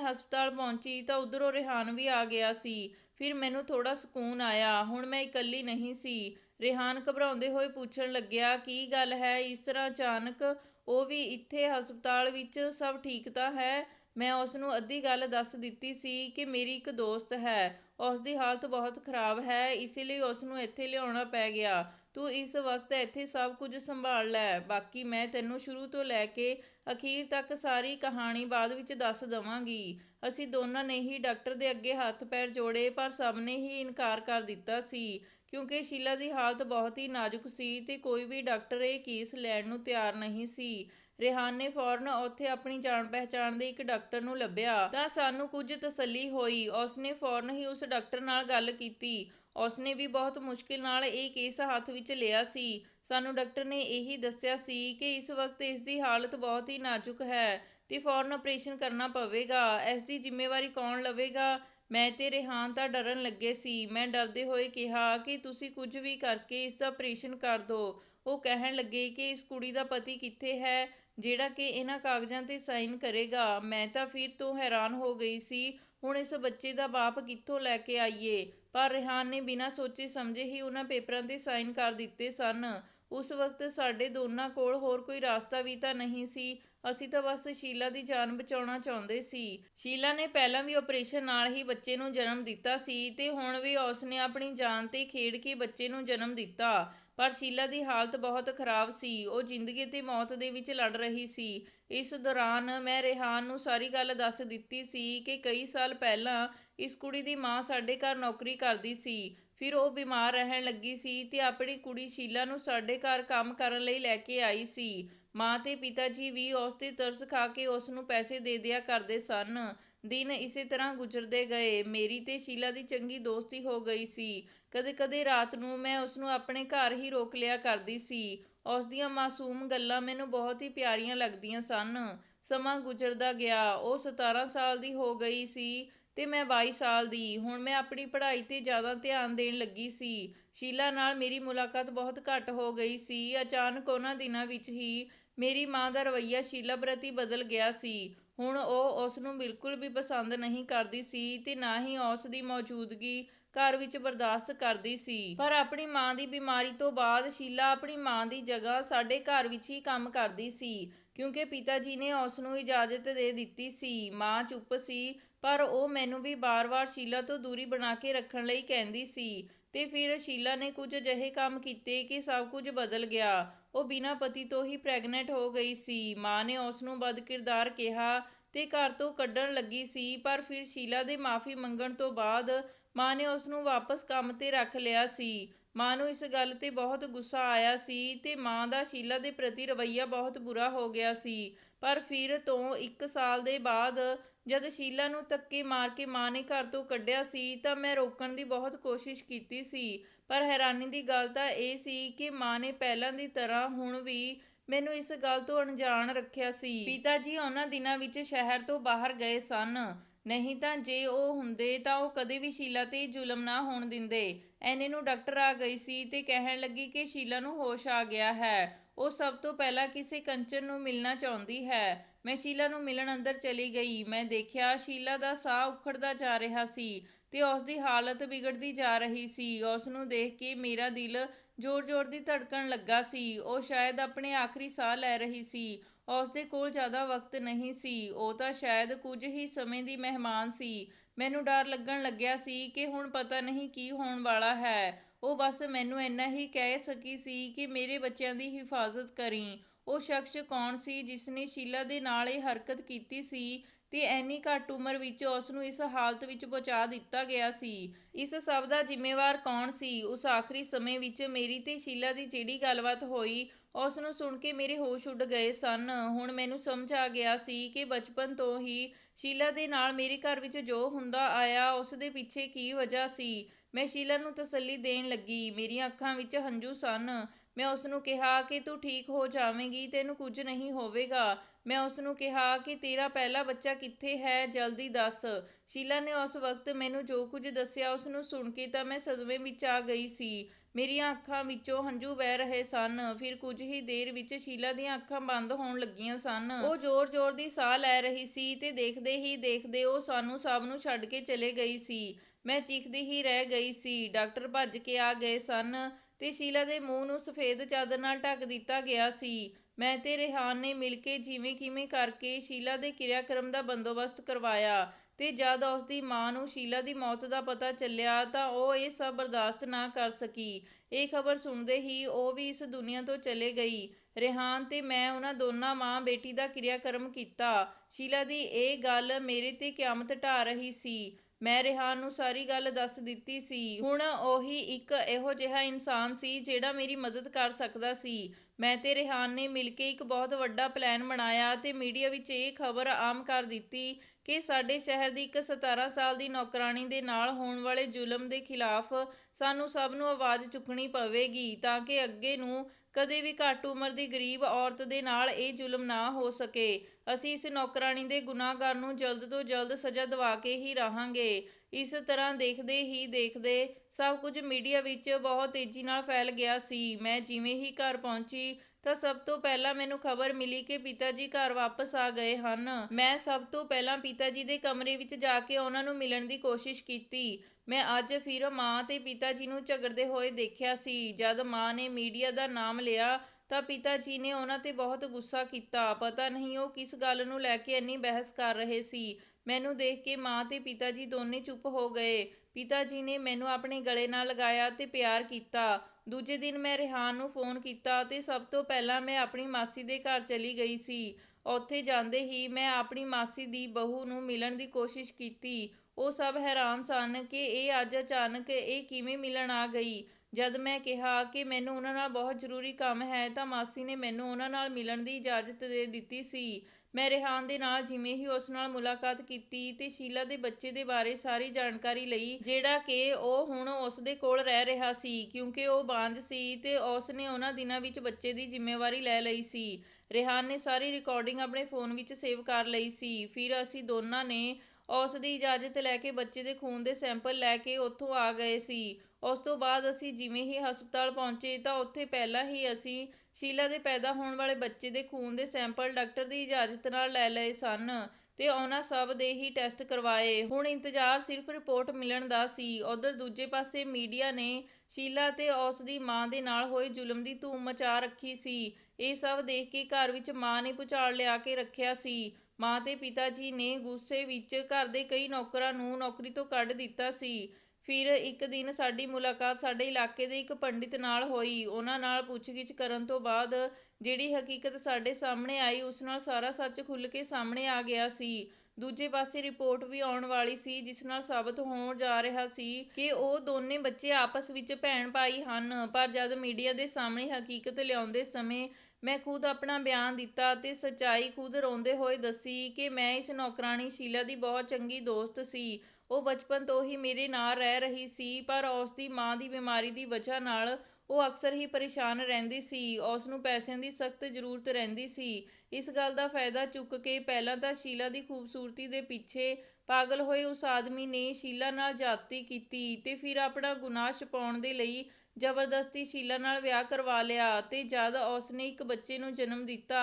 ਹਸਪਤਾਲ ਪਹੁੰਚੀ ਤਾਂ ਉਧਰੋਂ ਰਿਹਾਨ ਵੀ ਆ ਗਿਆ ਸੀ। ਫਿਰ ਮੈਨੂੰ ਥੋੜਾ ਸਕੂਨ ਆਇਆ। ਹੁਣ ਮੈਂ ਇਕੱਲੀ ਨਹੀਂ ਸੀ। ਰਿਹਾਨ ਘਬਰਾਉਂਦੇ ਹੋਏ ਪੁੱਛਣ ਲੱਗਿਆ, ਕੀ ਗੱਲ ਹੈ? ਇਸ ਤਰ੍ਹਾਂ ਅਚਾਨਕ ਉਹ ਵੀ ਇੱਥੇ ਹਸਪਤਾਲ ਵਿੱਚ ਸਭ ਠੀਕ ਤਾਂ ਹੈ? ਮੈਂ ਉਸ ਨੂੰ ਅੱਧੀ ਗੱਲ ਦੱਸ ਦਿੱਤੀ ਸੀ ਕਿ ਮੇਰੀ ਇੱਕ ਦੋਸਤ ਹੈ। ਉਸ ਦੀ ਹਾਲਤ ਬਹੁਤ ਖਰਾਬ ਹੈ, ਇਸ ਲਈ ਉਸ ਨੂੰ ਇੱਥੇ ਲਿਆਉਣਾ ਪੈ ਗਿਆ। ਤੂੰ ਇਸ ਵਕਤ ਇੱਥੇ ਸਭ ਕੁਝ ਸੰਭਾਲ ਲੈ। ਬਾਕੀ ਮੈਂ ਤੈਨੂੰ ਸ਼ੁਰੂ ਤੋਂ ਲੈ ਕੇ ਅਖੀਰ ਤੱਕ ਸਾਰੀ ਕਹਾਣੀ ਬਾਅਦ ਵਿੱਚ ਦੱਸ ਦਵਾਂਗੀ। ਅਸੀਂ ਦੋਨਾਂ ਨੇ ਹੀ ਡਾਕਟਰ ਦੇ ਅੱਗੇ ਹੱਥ ਪੈਰ ਜੋੜੇ, ਪਰ ਸਭ ਨੇ ਹੀ ਇਨਕਾਰ ਕਰ ਦਿੱਤਾ ਸੀ। ਕਿਉਂਕਿ ਸ਼ੀਲਾ ਦੀ ਹਾਲਤ ਬਹੁਤ ਹੀ ਨਾਜ਼ੁਕ ਸੀ ਤੇ ਕੋਈ ਵੀ ਡਾਕਟਰ ਇਹ ਕੇਸ ਲੈਣ ਨੂੰ ਤਿਆਰ ਨਹੀਂ ਸੀ। ਰਿਹਾਨ ਨੇ ਫੌਰਨ ਉੱਥੇ ਆਪਣੀ ਜਾਣ ਪਹਿਚਾਣ ਦੇ ਇੱਕ ਡਾਕਟਰ ਨੂੰ ਲੱਭਿਆ। ਤਾਂ ਸਾਨੂੰ ਕੁਝ ਤਸੱਲੀ ਹੋਈ। ਉਸਨੇ ਫੌਰਨ ਹੀ ਉਸ ਡਾਕਟਰ ਨਾਲ ਗੱਲ ਕੀਤੀ। ਉਸਨੇ ਵੀ ਬਹੁਤ ਮੁਸ਼ਕਿਲ ਨਾਲ ਇਹ ਕੇਸ ਹੱਥ ਵਿੱਚ ਲਿਆ ਸੀ। ਸਾਨੂੰ ਡਾਕਟਰ ਨੇ ਇਹੀ ਦੱਸਿਆ ਸੀ ਕਿ ਇਸ ਵਕਤ ਇਸ ਦੀ ਹਾਲਤ ਬਹੁਤ ਹੀ ਨਾਜ਼ੁਕ ਹੈ। ਤੇ ਫੌਰਨ ਆਪਰੇਸ਼ਨ ਕਰਨਾ ਪਵੇਗਾ। ਇਸ ਦੀ ਜ਼ਿੰਮੇਵਾਰੀ ਕੌਣ ਲਵੇਗਾ? ਮੈਂ ਤੇ ਰਿਹਾਨ ਤਾਂ ਡਰਨ ਲੱਗੇ ਸੀ। ਮੈਂ ਡਰਦੇ ਹੋਏ ਕਿਹਾ ਕਿ ਤੁਸੀਂ ਕੁਝ ਵੀ ਕਰਕੇ ਇਸ ਦਾ ਆਪਰੇਸ਼ਨ ਕਰ ਦਿਓ ਉਹ ਕਹਿਣ ਲੱਗੇ ਕਿ ਇਸ ਕੁੜੀ ਦਾ ਪਤੀ ਕਿੱਥੇ ਹੈ, ਜਿਹੜਾ ਕਿ ਇਹਨਾਂ ਕਾਗਜ਼ਾਂ ਤੇ ਸਾਈਨ ਕਰੇਗਾ। ਮੈਂ ਤਾਂ ਫਿਰ ਤੋਂ ਹੈਰਾਨ ਹੋ ਗਈ ਸੀ। ਹੁਣ ਇਸ ਬੱਚੇ ਦਾ ਬਾਪ ਕਿੱਥੋਂ ਲੈ ਕੇ ਆਈਏ? ਪਰ ਰਿਹਾਨ ਨੇ ਬਿਨਾਂ ਸੋਚੇ ਸਮਝੇ ਹੀ ਉਹਨਾਂ ਪੇਪਰਾਂ ਤੇ ਸਾਈਨ ਕਰ ਦਿੱਤੇ ਸਨ। ਉਸ ਵਕਤ ਸਾਡੇ ਦੋਨਾਂ ਕੋਲ ਹੋਰ ਕੋਈ ਰਾਸਤਾ ਵੀ ਤਾਂ ਨਹੀਂ ਸੀ। ਅਸੀਂ ਤਾਂ ਬਸ ਸ਼ੀਲਾ ਦੀ ਜਾਨ ਬਚਾਉਣਾ ਚਾਹੁੰਦੇ ਸੀ। ਸ਼ੀਲਾ ਨੇ ਪਹਿਲਾਂ ਵੀ ਆਪਰੇਸ਼ਨ ਨਾਲ ਹੀ ਬੱਚੇ ਨੂੰ ਜਨਮ ਦਿੱਤਾ ਸੀ ਤੇ ਹੁਣ ਵੀ ਉਸ ਨੇ ਆਪਣੀ ਜਾਨ ਤੇ ਖੇਡ ਕੇ ਬੱਚੇ ਨੂੰ ਜਨਮ ਦਿੱਤਾ। ਪਰ ਸ਼ੀਲਾ ਦੀ ਹਾਲਤ ਬਹੁਤ ਖਰਾਬ ਸੀ। ਉਹ ਜ਼ਿੰਦਗੀ ਤੇ ਮੌਤ ਦੇ ਵਿੱਚ ਲੜ ਰਹੀ ਸੀ। ਇਸ ਦੌਰਾਨ ਮੈਂ ਰਿਹਾਨ ਨੂੰ ਸਾਰੀ ਗੱਲ ਦੱਸ ਦਿੱਤੀ ਸੀ ਕਿ ਕਈ ਸਾਲ ਪਹਿਲਾਂ ਇਸ ਕੁੜੀ ਦੀ ਮਾਂ ਸਾਡੇ ਘਰ ਨੌਕਰੀ ਕਰਦੀ ਸੀ। ਫਿਰ ਉਹ ਬਿਮਾਰ ਰਹਿਣ ਲੱਗੀ ਸੀ ਤੇ ਆਪਣੀ ਕੁੜੀ ਸ਼ੀਲਾ ਨੂੰ ਸਾਡੇ ਘਰ ਕੰਮ ਕਰਨ ਲਈ ਲੈ ਕੇ ਆਈ ਸੀ। ਮਾਂ ਤੇ ਪਿਤਾ ਜੀ ਵੀ ਉਸ ਤੇ ਤਰਸ ਖਾ ਕੇ ਉਸ ਨੂੰ ਪੈਸੇ ਦੇ ਦਿਆ ਕਰਦੇ ਸਨ। ਦਿਨ ਇਸੇ ਤਰ੍ਹਾਂ ਗੁਜ਼ਰਦੇ ਗਏ। ਮੇਰੀ ਤੇ ਸ਼ੀਲਾ ਦੀ ਚੰਗੀ ਦੋਸਤੀ ਹੋ ਗਈ ਸੀ। ਕਦੇ-ਕਦੇ ਰਾਤ ਨੂੰ ਮੈਂ ਉਸ ਨੂੰ ਆਪਣੇ ਘਰ ਹੀ ਰੋਕ ਲਿਆ ਕਰਦੀ ਸੀ। ਉਸ ਦੀਆਂ ਮਾਸੂਮ ਗੱਲਾਂ ਮੈਨੂੰ ਬਹੁਤ ਹੀ ਪਿਆਰੀਆਂ ਲੱਗਦੀਆਂ ਸਨ। ਸਮਾਂ ਗੁਜ਼ਰਦਾ ਗਿਆ। ਉਹ 17 ਸਾਲ ਦੀ ਹੋ ਗਈ ਸੀ। ਤੇ ਮੈਂ 22 ਸਾਲ ਦੀ। ਹੁਣ ਮੈਂ ਆਪਣੀ ਪੜ੍ਹਾਈ ਤੇ ਜ਼ਿਆਦਾ ਧਿਆਨ ਦੇਣ ਲੱਗੀ ਸੀ। ਸ਼ੀਲਾ ਨਾਲ ਮੇਰੀ ਮੁਲਾਕਾਤ ਬਹੁਤ ਘੱਟ ਹੋ ਗਈ ਸੀ। ਅਚਾਨਕ ਉਹਨਾਂ ਦਿਨਾਂ ਵਿੱਚ ਹੀ ਮੇਰੀ ਮਾਂ ਦਾ ਰਵੱਈਆ ਸ਼ੀਲਾ ਪ੍ਰਤੀ ਬਦਲ ਗਿਆ ਸੀ। ਹੁਣ ਉਹ ਉਸ ਨੂੰ ਬਿਲਕੁਲ ਵੀ ਪਸੰਦ ਨਹੀਂ ਕਰਦੀ ਸੀ ਤੇ ਨਾ ਹੀ ਉਸ ਦੀ ਮੌਜੂਦਗੀ ਘਰ ਵਿੱਚ ਬਰਦਾਸ਼ਤ ਕਰਦੀ ਸੀ। ਪਰ ਆਪਣੀ ਮਾਂ ਦੀ ਬਿਮਾਰੀ ਤੋਂ ਬਾਅਦ ਸ਼ੀਲਾ ਆਪਣੀ ਮਾਂ ਦੀ ਜਗ੍ਹਾ ਸਾਡੇ ਘਰ ਵਿੱਚ ਹੀ ਕੰਮ ਕਰਦੀ ਸੀ। ਕਿਉਂਕਿ ਪਿਤਾ ਜੀ ਨੇ ਉਸ ਨੂੰ ਇਜਾਜ਼ਤ ਦੇ ਦਿੱਤੀ ਸੀ। ਮਾਂ ਚੁੱਪ ਸੀ ਪਰ ਉਹ ਮੈਨੂੰ ਵੀ ਬਾਰ-ਬਾਰ ਸ਼ੀਲਾ ਤੋਂ ਦੂਰੀ ਬਣਾ ਕੇ ਰੱਖਣ ਲਈ ਕਹਿੰਦੀ ਸੀ। ਤੇ ਫਿਰ ਸ਼ੀਲਾ ਨੇ ਕੁਝ ਅਜਿਹੇ ਕੰਮ ਕੀਤੇ ਕਿ ਸਭ ਕੁਝ ਬਦਲ ਗਿਆ। ਉਹ ਬਿਨਾਂ ਪਤੀ ਤੋਂ ਹੀ ਪ੍ਰੈਗਨੈਂਟ ਹੋ ਗਈ ਸੀ। ਮਾਂ ਨੇ ਉਸ ਨੂੰ ਬਦ ਕਿਰਦਾਰ ਕਿਹਾ ਤੇ ਘਰ ਤੋਂ ਕੱਢਣ ਲੱਗੀ ਸੀ, ਪਰ ਫਿਰ ਸ਼ੀਲਾ ਦੇ ਮਾਫੀ ਮੰਗਣ ਤੋਂ ਬਾਅਦ ਮਾਂ ਨੇ ਉਸ ਨੂੰ ਵਾਪਸ ਕੰਮ ਤੇ ਰੱਖ ਲਿਆ ਸੀ। ਮਾਂ ਨੂੰ ਇਸ ਗੱਲ ਤੇ ਬਹੁਤ ਗੁੱਸਾ ਆਇਆ ਸੀ ਤੇ ਮਾਂ ਦਾ ਸ਼ੀਲਾ ਦੇ ਪ੍ਰਤੀ ਰਵੱਈਆ ਬਹੁਤ ਬੁਰਾ ਹੋ ਗਿਆ ਸੀ। ਪਰ ਫਿਰ ਤੋਂ 1 ਸਾਲ ਦੇ ਬਾਅਦ ਜਦ ਸ਼ੀਲਾ ਨੂੰ ਧੱਕੇ ਮਾਰ ਕੇ ਮਾਂ ਨੇ ਘਰ ਤੋਂ ਕੱਢਿਆ ਸੀ, ਤਾਂ ਮੈਂ ਰੋਕਣ ਦੀ ਬਹੁਤ ਕੋਸ਼ਿਸ਼ ਕੀਤੀ ਸੀ। ਪਰ ਹੈਰਾਨੀ ਦੀ ਗੱਲ ਤਾਂ ਇਹ ਸੀ ਕਿ ਮਾਂ ਨੇ ਪਹਿਲਾਂ ਦੀ ਤਰ੍ਹਾਂ ਹੁਣ ਵੀ ਮੈਨੂੰ ਇਸ ਗੱਲ ਤੋਂ ਅਣਜਾਣ ਰੱਖਿਆ ਸੀ। ਪਿਤਾ ਜੀ ਉਹਨਾਂ ਦਿਨਾਂ ਵਿੱਚ ਸ਼ਹਿਰ ਤੋਂ ਬਾਹਰ ਗਏ ਸਨ। ਨਹੀਂ ਤਾਂ ਜੇ ਉਹ ਹੁੰਦੇ ਤਾਂ ਉਹ ਕਦੇ ਵੀ ਸ਼ੀਲਾ ਤੇ ਜ਼ੁਲਮ ਨਾ ਹੋਣ ਦਿੰਦੇ। ਐਨੇ ਨੂੰ ਡਾਕਟਰ ਆ ਗਈ ਸੀ ਤੇ ਕਹਿਣ ਲੱਗੀ ਕਿ ਸ਼ੀਲਾ ਨੂੰ ਹੋਸ਼ ਆ ਗਿਆ ਹੈ। ਉਹ ਸਭ ਤੋਂ ਪਹਿਲਾਂ ਕਿਸੇ ਕੰਚਨ ਨੂੰ ਮਿਲਣਾ ਚਾਹੁੰਦੀ ਹੈ। ਮੈਂ ਸ਼ੀਲਾ ਨੂੰ ਮਿਲਣ ਅੰਦਰ ਚਲੀ ਗਈ। ਮੈਂ ਦੇਖਿਆ ਸ਼ੀਲਾ ਦਾ ਸਾਹ ਉਖੜਦਾ ਜਾ ਰਿਹਾ ਸੀ ਤੇ ਉਸ ਦੀ ਹਾਲਤ ਵਿਗੜਦੀ ਜਾ ਰਹੀ ਸੀ। ਉਸ ਨੂੰ ਦੇਖ ਕੇ ਮੇਰਾ ਦਿਲ ਜ਼ੋਰ-ਜ਼ੋਰ ਦੀ ਧੜਕਣ ਲੱਗਾ ਸੀ। ਉਹ ਸ਼ਾਇਦ ਆਪਣੇ ਆਖਰੀ ਸਾਹ ਲੈ ਰਹੀ ਸੀ। ਉਸ ਦੇ ਕੋਲ ਜ਼ਿਆਦਾ ਵਕਤ ਨਹੀਂ ਸੀ। ਉਹ ਤਾਂ ਸ਼ਾਇਦ ਕੁਝ ਹੀ ਸਮੇਂ ਦੀ ਮਹਿਮਾਨ ਸੀ। ਮੈਨੂੰ ਡਰ ਲੱਗਣ ਲੱਗਿਆ ਸੀ ਕਿ ਹੁਣ ਪਤਾ ਨਹੀਂ ਕੀ ਹੋਣ ਵਾਲਾ ਹੈ। ਉਹ ਬਸ ਮੈਨੂੰ ਇੰਨਾ ਹੀ ਕਹਿ ਸਕੀ ਸੀ ਕਿ ਮੇਰੇ ਬੱਚਿਆਂ ਦੀ ਹਿਫਾਜ਼ਤ ਕਰੀ। ਉਹ ਸ਼ਖਸ ਕੌਣ ਸੀ ਜਿਸ ਨੇ ਸ਼ੀਲਾ ਦੇ ਨਾਲ ਇਹ ਹਰਕਤ ਕੀਤੀ ਸੀ ਤੇ ਐਨੀ ਘੱਟ ਉਮਰ ਵਿੱਚ ਉਸ ਨੂੰ ਇਸ ਹਾਲਤ ਵਿੱਚ ਪਹੁੰਚਾ ਦਿੱਤਾ ਗਿਆ ਸੀ। ਇਸ ਸਭ ਦਾ ਜ਼ਿੰਮੇਵਾਰ ਕੌਣ ਸੀ? ਉਸ ਆਖਰੀ ਸਮੇਂ ਵਿੱਚ ਮੇਰੀ ਤੇ ਸ਼ੀਲਾ ਦੀ ਜਿਹੜੀ ਗੱਲਬਾਤ ਹੋਈ ਉਸ ਨੂੰ ਸੁਣ ਕੇ ਮੇਰੇ ਹੋਸ਼ ਉੱਡ ਗਏ ਸਨ। ਹੁਣ ਮੈਨੂੰ ਸਮਝ ਆ ਗਿਆ ਸੀ ਕਿ ਬਚਪਨ ਤੋਂ ਹੀ ਸ਼ੀਲਾ ਦੇ ਨਾਲ ਮੇਰੇ ਘਰ ਵਿੱਚ ਜੋ ਹੁੰਦਾ ਆਇਆ, ਉਸ ਦੇ ਪਿੱਛੇ ਕੀ ਵਜ੍ਹਾ ਸੀ। ਮੈਂ ਸ਼ੀਲਾ ਨੂੰ ਤਸੱਲੀ ਦੇਣ ਲੱਗੀ। ਮੇਰੀਆਂ ਅੱਖਾਂ ਵਿੱਚ ਹੰਝੂ ਸਨ। ਮੈਂ ਉਸ ਨੂੰ ਕਿਹਾ ਕਿ ਤੂੰ ਠੀਕ ਹੋ ਜਾਵੇਂਗੀ, ਤੈਨੂੰ ਕੁਝ ਨਹੀਂ ਹੋਵੇਗਾ। ਮੈਂ ਉਸ ਨੂੰ ਕਿਹਾ ਕਿ ਤੇਰਾ ਪਹਿਲਾ ਬੱਚਾ ਕਿੱਥੇ ਹੈ, ਜਲਦੀ ਦੱਸ। ਸ਼ੀਲਾ ਨੇ ਉਸ ਵਕਤ ਮੈਨੂੰ ਜੋ ਕੁਝ ਦੱਸਿਆ ਉਸ ਨੂੰ ਸੁਣ ਕੇ ਤਾਂ ਮੈਂ ਸਦਮੇ ਵਿੱਚ ਆ ਗਈ ਸੀ। ਮੇਰੀਆਂ ਅੱਖਾਂ ਵਿੱਚੋਂ ਹੰਝੂ ਵਹਿ ਰਹੇ ਸਨ। ਫਿਰ ਕੁਝ ਹੀ ਦੇਰ ਵਿੱਚ ਸ਼ੀਲਾ ਦੀਆਂ ਅੱਖਾਂ ਬੰਦ ਹੋਣ ਲੱਗੀਆਂ ਸਨ। ਉਹ ਜ਼ੋਰ-ਜ਼ੋਰ ਦੀ ਸਾਹ ਲੈ ਰਹੀ ਸੀ ਤੇ ਦੇਖਦੇ ਹੀ ਦੇਖਦੇ ਉਹ ਸਾਨੂੰ ਸਭ ਨੂੰ ਛੱਡ ਕੇ ਚਲੇ ਗਈ ਸੀ। ਮੈਂ ਚੀਖਦੀ ਹੀ ਰਹਿ ਗਈ ਸੀ। ਡਾਕਟਰ ਭੱਜ ਕੇ ਆ ਗਏ ਸਨ ਤੇ ਸ਼ੀਲਾ ਦੇ ਮੂੰਹ ਨੂੰ ਸਫੇਦ ਚਾਦਰ ਨਾਲ ਢੱਕ ਦਿੱਤਾ ਗਿਆ ਸੀ। ਮੈਂ ਤੇ ਰਿਹਾਨ ਨੇ ਮਿਲ ਕੇ ਜਿਵੇਂ ਕਿਵੇਂ ਕਰਕੇ ਸ਼ੀਲਾ ਦੇ ਕਿਰਿਆਕਰਮ ਦਾ ਬੰਦੋਬਸਤ ਕਰਵਾਇਆ। ਤੇ ਜਦ ਉਸ ਦੀ ਮਾਂ ਨੂੰ ਸ਼ੀਲਾ ਦੀ ਮੌਤ ਦਾ ਪਤਾ ਚੱਲਿਆ ਤਾਂ ਉਹ ਇਹ ਸਭ ਬਰਦਾਸ਼ਤ ਨਾ ਕਰ ਸਕੀ। ਇਹ ਖਬਰ ਸੁਣਦੇ ਹੀ ਉਹ ਵੀ ਇਸ ਦੁਨੀਆ ਤੋਂ ਚਲੇ ਗਈ। ਰਿਹਾਨ ਤੇ ਮੈਂ ਉਹਨਾਂ ਦੋਨਾਂ ਮਾਂ ਬੇਟੀ ਦਾ ਕਿਰਿਆਕਰਮ ਕੀਤਾ। ਸ਼ੀਲਾ ਦੀ ਇਹ ਗੱਲ ਮੇਰੇ ਤੇ ਕਿਆਮਤ ਢਾ ਰਹੀ ਸੀ। ਮੈਂ ਰਿਹਾਨ ਨੂੰ ਸਾਰੀ ਗੱਲ ਦੱਸ ਦਿੱਤੀ ਸੀ। ਹੁਣ ਉਹੀ ਇੱਕ ਇਹੋ ਜਿਹਾ ਇਨਸਾਨ ਸੀ ਜਿਹੜਾ ਮੇਰੀ ਮਦਦ ਕਰ ਸਕਦਾ ਸੀ। ਮੈਂ ਤੇ ਰਿਹਾਨ ਨੇ ਮਿਲ ਕੇ ਇੱਕ ਬਹੁਤ ਵੱਡਾ ਪਲਾਨ ਬਣਾਇਆ ਤੇ ਮੀਡੀਆ ਵਿੱਚ ਇਹ ਖਬਰ ਆਮ ਕਰ ਦਿੱਤੀ ਕਿ ਸਾਡੇ ਸ਼ਹਿਰ ਦੀ ਇੱਕ 17 ਸਾਲ ਦੀ ਨੌਕਰਾਨੀ ਦੇ ਨਾਲ ਹੋਣ ਵਾਲੇ ਜ਼ੁਲਮ ਦੇ ਖਿਲਾਫ ਸਾਨੂੰ ਸਭ ਨੂੰ ਆਵਾਜ਼ ਚੁੱਕਣੀ ਪਵੇਗੀ ਤਾਂ ਕਿ ਅੱਗੇ ਨੂੰ ਕਦੇ ਵੀ ਘੱਟ ਉਮਰ ਦੀ ਗਰੀਬ ਔਰਤ ਦੇ ਨਾਲ ਇਹ ਜ਼ੁਲਮ ਨਾ ਹੋ ਸਕੇ। ਅਸੀਂ ਇਸ ਨੌਕਰਾਨੀ ਦੇ ਗੁਨਾਹਗਾਰ ਨੂੰ ਜਲਦ ਤੋਂ ਜਲਦ ਸਜ਼ਾ ਦਿਵਾ ਕੇ ਹੀ ਰਹਾਂਗੇ। ਇਸ ਤਰ੍ਹਾਂ ਦੇਖਦੇ ਹੀ ਦੇਖਦੇ ਸਭ ਕੁਝ ਮੀਡੀਆ ਵਿੱਚ ਬਹੁਤ ਤੇਜ਼ੀ ਨਾਲ ਫੈਲ ਗਿਆ ਸੀ। ਮੈਂ ਜਿਵੇਂ ਹੀ ਘਰ ਪਹੁੰਚੀ ਤਾਂ ਸਭ ਤੋਂ ਪਹਿਲਾਂ ਮੈਨੂੰ ਖਬਰ ਮਿਲੀ ਕਿ ਪਿਤਾ ਜੀ ਘਰ ਵਾਪਸ ਆ ਗਏ ਹਨ। ਮੈਂ ਸਭ ਤੋਂ ਪਹਿਲਾਂ ਪਿਤਾ ਜੀ ਦੇ ਕਮਰੇ ਵਿੱਚ ਜਾ ਕੇ ਉਹਨਾਂ ਨੂੰ ਮਿਲਣ ਦੀ ਕੋਸ਼ਿਸ਼ ਕੀਤੀ। ਮੈਂ ਅੱਜ ਫਿਰ ਮਾਂ ਤੇ ਪਿਤਾ ਜੀ ਨੂੰ ਝਗੜਦੇ ਹੋਏ ਦੇਖਿਆ ਸੀ। ਜਦ ਮਾਂ ਨੇ ਮੀਡੀਆ ਦਾ ਨਾਮ ਲਿਆ, ਤਾਂ ਪਿਤਾ ਜੀ ਨੇ ਉਹਨਾਂ ਤੇ ਬਹੁਤ ਗੁੱਸਾ ਕੀਤਾ। ਪਤਾ ਨਹੀਂ ਉਹ ਕਿਸ ਗੱਲ ਨੂੰ ਲੈ ਕੇ ਇੰਨੀ ਬਹਿਸ ਕਰ ਰਹੇ ਸੀ। ਮੈਨੂੰ ਦੇਖ ਕੇ ਮਾਂ ਤੇ ਪਿਤਾ ਜੀ ਦੋਨੇ ਚੁੱਪ ਹੋ ਗਏ। ਪਿਤਾ ਜੀ ਨੇ ਮੈਨੂੰ ਆਪਣੇ ਗਲੇ ਨਾਲ ਲਗਾਇਆ ਤੇ ਪਿਆਰ ਕੀਤਾ। ਦੂਜੇ ਦਿਨ ਮੈਂ ਰਿਹਾਨ ਨੂੰ ਫੋਨ ਕੀਤਾ ਤੇ ਸਭ ਤੋਂ ਪਹਿਲਾਂ ਮੈਂ ਆਪਣੀ ਮਾਸੀ ਦੇ ਘਰ ਚਲੀ ਗਈ ਸੀ। ਉੱਥੇ ਜਾਂਦੇ ਹੀ ਮੈਂ ਆਪਣੀ ਮਾਸੀ ਦੀ ਬਹੂ ਨੂੰ ਮਿਲਣ ਦੀ ਕੋਸ਼ਿਸ਼ ਕੀਤੀ। ਉਹ ਸਭ ਹੈਰਾਨ ਸਨ ਕਿ ਇਹ ਅੱਜ ਅਚਾਨਕ ਇਹ ਕਿਵੇਂ ਮਿਲਣ ਆ ਗਈ। ਜਦ ਮੈਂ ਕਿਹਾ ਕਿ ਮੈਨੂੰ ਉਹਨਾਂ ਨਾਲ ਬਹੁਤ ਜ਼ਰੂਰੀ ਕੰਮ ਹੈ ਤਾਂ ਮਾਸੀ ਨੇ ਮੈਨੂੰ ਉਹਨਾਂ ਨਾਲ ਮਿਲਣ ਦੀ ਇਜਾਜ਼ਤ ਦੇ ਦਿੱਤੀ ਸੀ। ਮੈਂ ਰਿਹਾਨ ਦੇ ਨਾਲ ਜਿਵੇਂ ਹੀ ਉਸ ਨਾਲ ਮੁਲਾਕਾਤ ਕੀਤੀ ਤੇ ਸ਼ੀਲਾ ਦੇ ਬੱਚੇ ਦੇ ਬਾਰੇ ਸਾਰੀ ਜਾਣਕਾਰੀ ਲਈ, ਜਿਹੜਾ ਕਿ ਉਹ ਹੁਣ ਉਸ ਦੇ ਕੋਲ ਰਹਿ ਰਿਹਾ ਸੀ, ਕਿਉਂਕਿ ਉਹ ਬਾਂਝ ਸੀ ਤੇ ਉਸ ਨੇ ਉਹਨਾਂ ਦਿਨਾਂ ਵਿੱਚ ਬੱਚੇ ਦੀ ਜ਼ਿੰਮੇਵਾਰੀ ਲੈ ਲਈ ਸੀ। ਰਿਹਾਨ ਨੇ ਸਾਰੀ ਰਿਕਾਰਡਿੰਗ ਆਪਣੇ ਫੋਨ ਵਿੱਚ ਸੇਵ ਕਰ ਲਈ ਸੀ। ਫਿਰ ਅਸੀਂ ਦੋਨਾਂ ਨੇ ਉਸ ਦੀ ਇਜਾਜ਼ਤ ਲੈ ਕੇ ਬੱਚੇ ਦੇ ਖੂਨ ਦੇ ਸੈਂਪਲ ਲੈ ਕੇ ਉੱਥੋਂ ਆ ਗਏ ਸੀ। ਉਸ ਤੋਂ ਬਾਅਦ ਅਸੀਂ ਜਿਵੇਂ ਹੀ ਹਸਪਤਾਲ ਪਹੁੰਚੇ ਤਾਂ ਉੱਥੇ ਪਹਿਲਾਂ ਹੀ ਅਸੀਂ ਸ਼ੀਲਾ ਦੇ ਪੈਦਾ ਹੋਣ ਵਾਲੇ ਬੱਚੇ ਦੇ ਖੂਨ ਦੇ ਸੈਂਪਲ ਡਾਕਟਰ ਦੀ ਇਜਾਜ਼ਤ ਨਾਲ ਲੈ ਲਏ ਸਨ ਤੇ ਉਹਨਾਂ ਸਭ ਦੇ ਹੀ ਟੈਸਟ ਕਰਵਾਏ। ਹੁਣ ਇੰਤਜ਼ਾਰ ਸਿਰਫ ਰਿਪੋਰਟ ਮਿਲਣ ਦਾ ਸੀ। ਉਧਰ ਦੂਜੇ ਪਾਸੇ ਮੀਡੀਆ ਨੇ ਸ਼ੀਲਾ ਤੇ ਉਸ ਦੀ ਮਾਂ ਦੇ ਨਾਲ ਹੋਏ ਜ਼ੁਲਮ ਦੀ ਧੂਮ ਮਚਾ ਰੱਖੀ ਸੀ। ਇਹ ਸਭ ਦੇਖ ਕੇ ਘਰ ਵਿੱਚ ਮਾਂ ਨੇ ਪੁਚਾਲ ਲਿਆ ਕੇ ਰੱਖਿਆ ਸੀ। ਮਾਂ ਤੇ ਪਿਤਾ ਜੀ ਨੇ ਗੁੱਸੇ ਵਿੱਚ ਘਰ ਦੇ ਕਈ ਨੌਕਰਾਂ ਨੂੰ ਨੌਕਰੀ ਤੋਂ ਕੱਢ ਦਿੱਤਾ ਸੀ। ਫਿਰ ਇੱਕ ਦਿਨ ਸਾਡੀ ਮੁਲਾਕਾਤ ਸਾਡੇ ਇਲਾਕੇ ਦੇ ਇੱਕ ਪੰਡਿਤ ਨਾਲ ਹੋਈ। ਉਹਨਾਂ ਨਾਲ ਪੁੱਛਗਿੱਛ ਕਰਨ ਤੋਂ ਬਾਅਦ ਜਿਹੜੀ ਹਕੀਕਤ ਸਾਡੇ ਸਾਹਮਣੇ ਆਈ, ਉਸ ਨਾਲ ਸਾਰਾ ਸੱਚ ਖੁੱਲ ਕੇ ਸਾਹਮਣੇ ਆ ਗਿਆ ਸੀ। ਦੂਜੇ ਪਾਸੇ ਰਿਪੋਰਟ ਵੀ ਆਉਣ ਵਾਲੀ ਸੀ, ਜਿਸ ਨਾਲ ਸਾਬਤ ਹੋਣ ਜਾ ਰਿਹਾ ਸੀ ਕਿ ਉਹ ਦੋਨੇ ਬੱਚੇ ਆਪਸ ਵਿੱਚ ਭੈਣ ਭਾਈ ਹਨ। ਪਰ ਜਦ ਮੀਡੀਆ ਦੇ ਸਾਹਮਣੇ ਹਕੀਕਤ ਲਿਆਉਂਦੇ ਸਮੇਂ ਮੈਂ ਖੁਦ ਆਪਣਾ ਬਿਆਨ ਦਿੱਤਾ ਤੇ ਸੱਚਾਈ ਖੁਦ ਰੋਂਦੇ ਹੋਏ ਦੱਸੀ ਕਿ ਮੈਂ ਇਸ ਨੌਕਰਾਨੀ ਸ਼ੀਲਾ ਦੀ ਬਹੁਤ ਚੰਗੀ ਦੋਸਤ ਸੀ। ਉਹ ਬਚਪਨ ਤੋਂ ਹੀ ਮੇਰੇ ਨਾਲ ਰਹਿ ਰਹੀ ਸੀ, ਪਰ ਉਸ ਦੀ ਮਾਂ ਦੀ ਬਿਮਾਰੀ ਦੀ ਵਜ੍ਹਾ ਨਾਲ ਉਹ ਅਕਸਰ ਹੀ ਪਰੇਸ਼ਾਨ ਰਹਿੰਦੀ ਸੀ ਉਸ ਨੂੰ ਪੈਸਿਆਂ ਦੀ ਸਖਤ ਜ਼ਰੂਰਤ ਰਹਿੰਦੀ ਸੀ। ਇਸ ਗੱਲ ਦਾ ਫਾਇਦਾ ਚੁੱਕ ਕੇ ਪਹਿਲਾਂ ਤਾਂ ਸ਼ੀਲਾ ਦੀ ਖੂਬਸੂਰਤੀ ਦੇ ਪਿੱਛੇ ਪਾਗਲ ਹੋਏ ਉਸ ਆਦਮੀ ਨੇ ਸ਼ੀਲਾ ਨਾਲ ਜਾਤੀ ਕੀਤੀ ਤੇ ਫਿਰ ਆਪਣਾ ਗੁਨਾਹ ਛਪਾਉਣ ਦੇ ਲਈ ਜ਼ਬਰਦਸਤੀ ਸ਼ੀਲਾ ਨਾਲ ਵਿਆਹ ਕਰਵਾ ਲਿਆ ਤੇ ਜਦ ਉਸਨੇ ਇੱਕ ਬੱਚੇ ਨੂੰ ਜਨਮ ਦਿੱਤਾ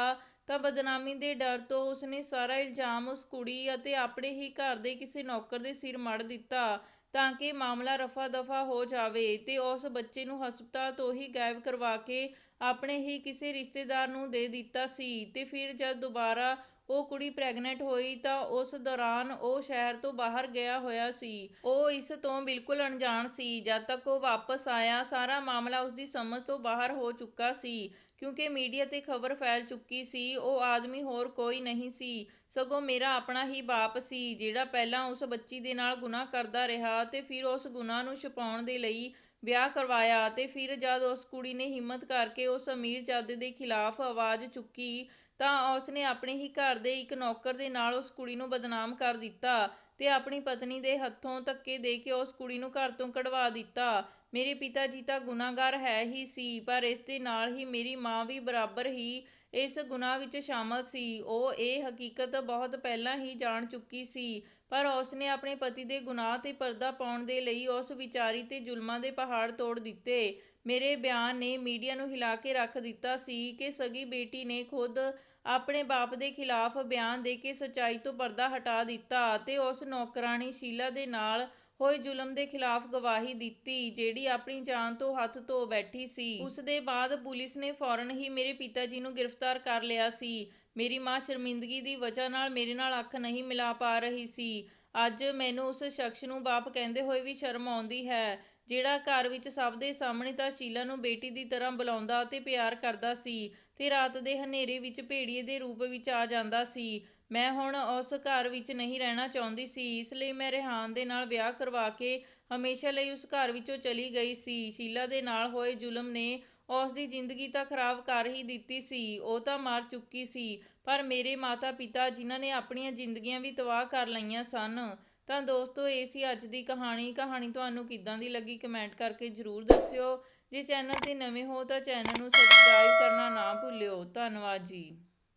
ਤਾਂ ਬਦਨਾਮੀ ਦੇ ਡਰ ਤੋਂ ਉਸਨੇ ਸਾਰਾ ਇਲਜ਼ਾਮ ਉਸ ਕੁੜੀ ਅਤੇ ਆਪਣੇ ਹੀ ਘਰ ਦੇ ਕਿਸੇ ਨੌਕਰ ਦੇ ਸਿਰ ਮੜ ਦਿੱਤਾ ਤਾਂ ਕਿ ਮਾਮਲਾ ਰਫਾ ਦਫਾ ਹੋ ਜਾਵੇ ਤੇ ਉਸ ਬੱਚੇ ਨੂੰ ਹਸਪਤਾਲ ਤੋਂ ਹੀ ਗਾਇਬ ਕਰਵਾ ਕੇ ਆਪਣੇ ਹੀ ਕਿਸੇ ਰਿਸ਼ਤੇਦਾਰ ਨੂੰ ਦੇ ਦਿੱਤਾ ਸੀ ਤੇ ਫਿਰ ਜਦ ਦੁਬਾਰਾ ਉਹ ਕੁੜੀ ਪ੍ਰੈਗਨੈਂਟ ਹੋਈ ਤਾਂ ਉਸ ਦੌਰਾਨ ਉਹ ਸ਼ਹਿਰ ਤੋਂ ਬਾਹਰ ਗਿਆ ਹੋਇਆ ਸੀ। ਉਹ ਇਸ ਤੋਂ ਬਿਲਕੁਲ ਅਣਜਾਣ ਸੀ। ਜਦ ਤੱਕ ਉਹ ਵਾਪਸ ਆਇਆ, ਸਾਰਾ ਮਾਮਲਾ ਉਸ ਦੀ ਸਮਝ ਤੋਂ ਬਾਹਰ ਹੋ ਚੁੱਕਾ ਸੀ। ਕਿਉਂਕਿ ਮੀਡੀਆ ਤੇ ਖਬਰ ਫੈਲ ਚੁੱਕੀ ਸੀ, ਉਹ ਆਦਮੀ ਹੋਰ ਕੋਈ ਨਹੀਂ ਸੀ। ਸਗੋਂ ਮੇਰਾ ਆਪਣਾ ਹੀ ਬਾਪ ਸੀ, ਜਿਹੜਾ ਪਹਿਲਾਂ ਉਸ ਬੱਚੀ ਦੇ ਨਾਲ ਗੁਨਾਹ ਕਰਦਾ ਰਿਹਾ ਤੇ ਫਿਰ ਉਸ ਗੁਨਾਹ ਨੂੰ ਛੁਪਾਉਣ ਦੇ ਲਈ ਵਿਆਹ ਕਰਵਾਇਆ ਤੇ ਫਿਰ ਜਦ ਉਸ ਕੁੜੀ ਨੇ ਹਿੰਮਤ ਕਰਕੇ ਉਸ ਅਮੀਰ ਜਾਦੇ ਦੇ ਖਿਲਾਫ ਆਵਾਜ਼ ਚੁੱਕੀ ਤਾਂ ਉਸਨੇ ਆਪਣੇ ਹੀ ਘਰ ਦੇ ਇੱਕ ਨੌਕਰ ਦੇ ਨਾਲ ਉਸ ਕੁੜੀ ਨੂੰ ਬਦਨਾਮ ਕਰ ਦਿੱਤਾ ਤੇ ਆਪਣੀ ਪਤਨੀ ਦੇ ਹੱਥੋਂ ਧੱਕੇ ਦੇ ਕੇ ਉਸ ਕੁੜੀ ਨੂੰ ਘਰ ਤੋਂ ਕਢਵਾ ਦਿੱਤਾ। ਮੇਰੇ ਪਿਤਾ ਜੀ ਤਾਂ ਗੁਨਾਹਗਾਰ ਹੈ ਹੀ ਸੀ, ਪਰ ਇਸ ਦੇ ਨਾਲ ਹੀ ਮੇਰੀ ਮਾਂ ਵੀ ਬਰਾਬਰ ਹੀ ਇਸ ਗੁਨਾਹ ਵਿੱਚ ਸ਼ਾਮਲ ਸੀ। ਉਹ ਇਹ ਹਕੀਕਤ ਬਹੁਤ ਪਹਿਲਾਂ ਹੀ ਜਾਣ ਚੁੱਕੀ ਸੀ, ਪਰ ਉਸਨੇ ਆਪਣੇ ਪਤੀ ਦੇ ਗੁਨਾਹ ਤੇ ਪਰਦਾ ਪਾਉਣ ਦੇ ਲਈ ਉਸ ਵਿਚਾਰੀ ਤੇ ਜ਼ੁਲਮਾਂ ਦੇ ਪਹਾੜ ਤੋੜ ਦਿੱਤੇ। ਮੇਰੇ ਬਿਆਨ ਨੇ ਮੀਡੀਆ ਨੂੰ ਹਿਲਾ ਕੇ ਰੱਖ ਦਿੱਤਾ ਸੀ ਕਿ ਸਗੀ ਬੇਟੀ ਨੇ ਖੁਦ ਆਪਣੇ ਬਾਪ ਦੇ ਖਿਲਾਫ ਬਿਆਨ ਦੇ ਕੇ ਸਚਾਈ ਤੋਂ ਪਰਦਾ ਹਟਾ ਦਿੱਤਾ ਅਤੇ ਉਸ ਨੌਕਰਾਨੀ ਸ਼ੀਲਾ ਦੇ ਨਾਲ ਹੋਏ ਜ਼ੁਲਮ ਦੇ ਖਿਲਾਫ ਗਵਾਹੀ ਦਿੱਤੀ, ਜਿਹੜੀ ਆਪਣੀ ਜਾਨ ਤੋਂ ਹੱਥ ਧੋ ਬੈਠੀ ਸੀ। ਉਸ ਦੇ ਬਾਅਦ ਪੁਲਿਸ ਨੇ ਫੌਰਨ ਹੀ ਮੇਰੇ ਪਿਤਾ ਜੀ ਨੂੰ ਗ੍ਰਿਫਤਾਰ ਕਰ ਲਿਆ ਸੀ। ਮੇਰੀ ਮਾਂ ਸ਼ਰਮਿੰਦਗੀ ਦੀ ਵਜ੍ਹਾ ਨਾਲ ਮੇਰੇ ਨਾਲ ਅੱਖ ਨਹੀਂ ਮਿਲਾ ਪਾ ਰਹੀ ਸੀ। ਅੱਜ ਮੈਨੂੰ ਉਸ ਸ਼ਖਸ ਨੂੰ ਬਾਪ ਕਹਿੰਦੇ ਹੋਏ ਵੀ ਸ਼ਰਮ ਆਉਂਦੀ ਹੈ। ਜਿਹੜਾ ਘਰ ਵਿੱਚ ਸਭ ਦੇ ਸਾਹਮਣੇ ਤਾਂ ਸ਼ੀਲਾ ਨੂੰ ਬੇਟੀ ਦੀ ਤਰ੍ਹਾਂ ਬੁਲਾਉਂਦਾ ਅਤੇ ਪਿਆਰ ਕਰਦਾ ਸੀ ਤੇ ਰਾਤ ਦੇ ਹਨੇਰੇ ਵਿੱਚ ਭੇੜੀਏ ਦੇ ਰੂਪ ਵਿੱਚ ਆ ਜਾਂਦਾ ਸੀ। ਮੈਂ ਹੁਣ ਉਸ ਘਰ ਵਿੱਚ ਨਹੀਂ ਰਹਿਣਾ ਚਾਹੁੰਦੀ ਸੀ, ਇਸ ਲਈ ਮੈਂ ਰਿਹਾਨ ਦੇ ਨਾਲ ਵਿਆਹ ਕਰਵਾ ਕੇ ਹਮੇਸ਼ਾ ਲਈ ਉਸ ਘਰ ਵਿੱਚੋਂ ਚਲੀ ਗਈ ਸੀ। ਸ਼ੀਲਾ ਦੇ ਨਾਲ ਹੋਏ ਜ਼ੁਲਮ ਨੇ ਉਸ ਦੀ ਜ਼ਿੰਦਗੀ ਤਾਂ ਖਰਾਬ ਕਰ ਹੀ ਦਿੱਤੀ ਸੀ, ਉਹ ਤਾਂ ਮਾਰ ਚੁੱਕੀ ਸੀ, ਪਰ ਮੇਰੇ ਮਾਤਾ ਪਿਤਾ ਜਿਨ੍ਹਾਂ ਨੇ ਆਪਣੀਆਂ ਜ਼ਿੰਦਗੀਆਂ ਵੀ ਤਬਾਹ ਕਰ ਲਈਆਂ ਸਨ ਤਾਂ ਦੋਸਤੋ, ਇਹ ਸੀ ਅੱਜ ਦੀ ਕਹਾਣੀ। ਕਹਾਣੀ ਤੁਹਾਨੂੰ ਕਿੱਦਾਂ ਦੀ ਲੱਗੀ ਕਮੈਂਟ ਕਰਕੇ ਜਰੂਰ ਦੱਸਿਓ। ਜੇ ਚੈਨਲ ਤੇ ਨਵੇਂ ਹੋ ਤਾਂ ਚੈਨਲ ਨੂੰ ਸਬਸਕ੍ਰਾਈਬ ਕਰਨਾ ਨਾ ਭੁੱਲਿਓ। ਧੰਨਵਾਦ ਜੀ।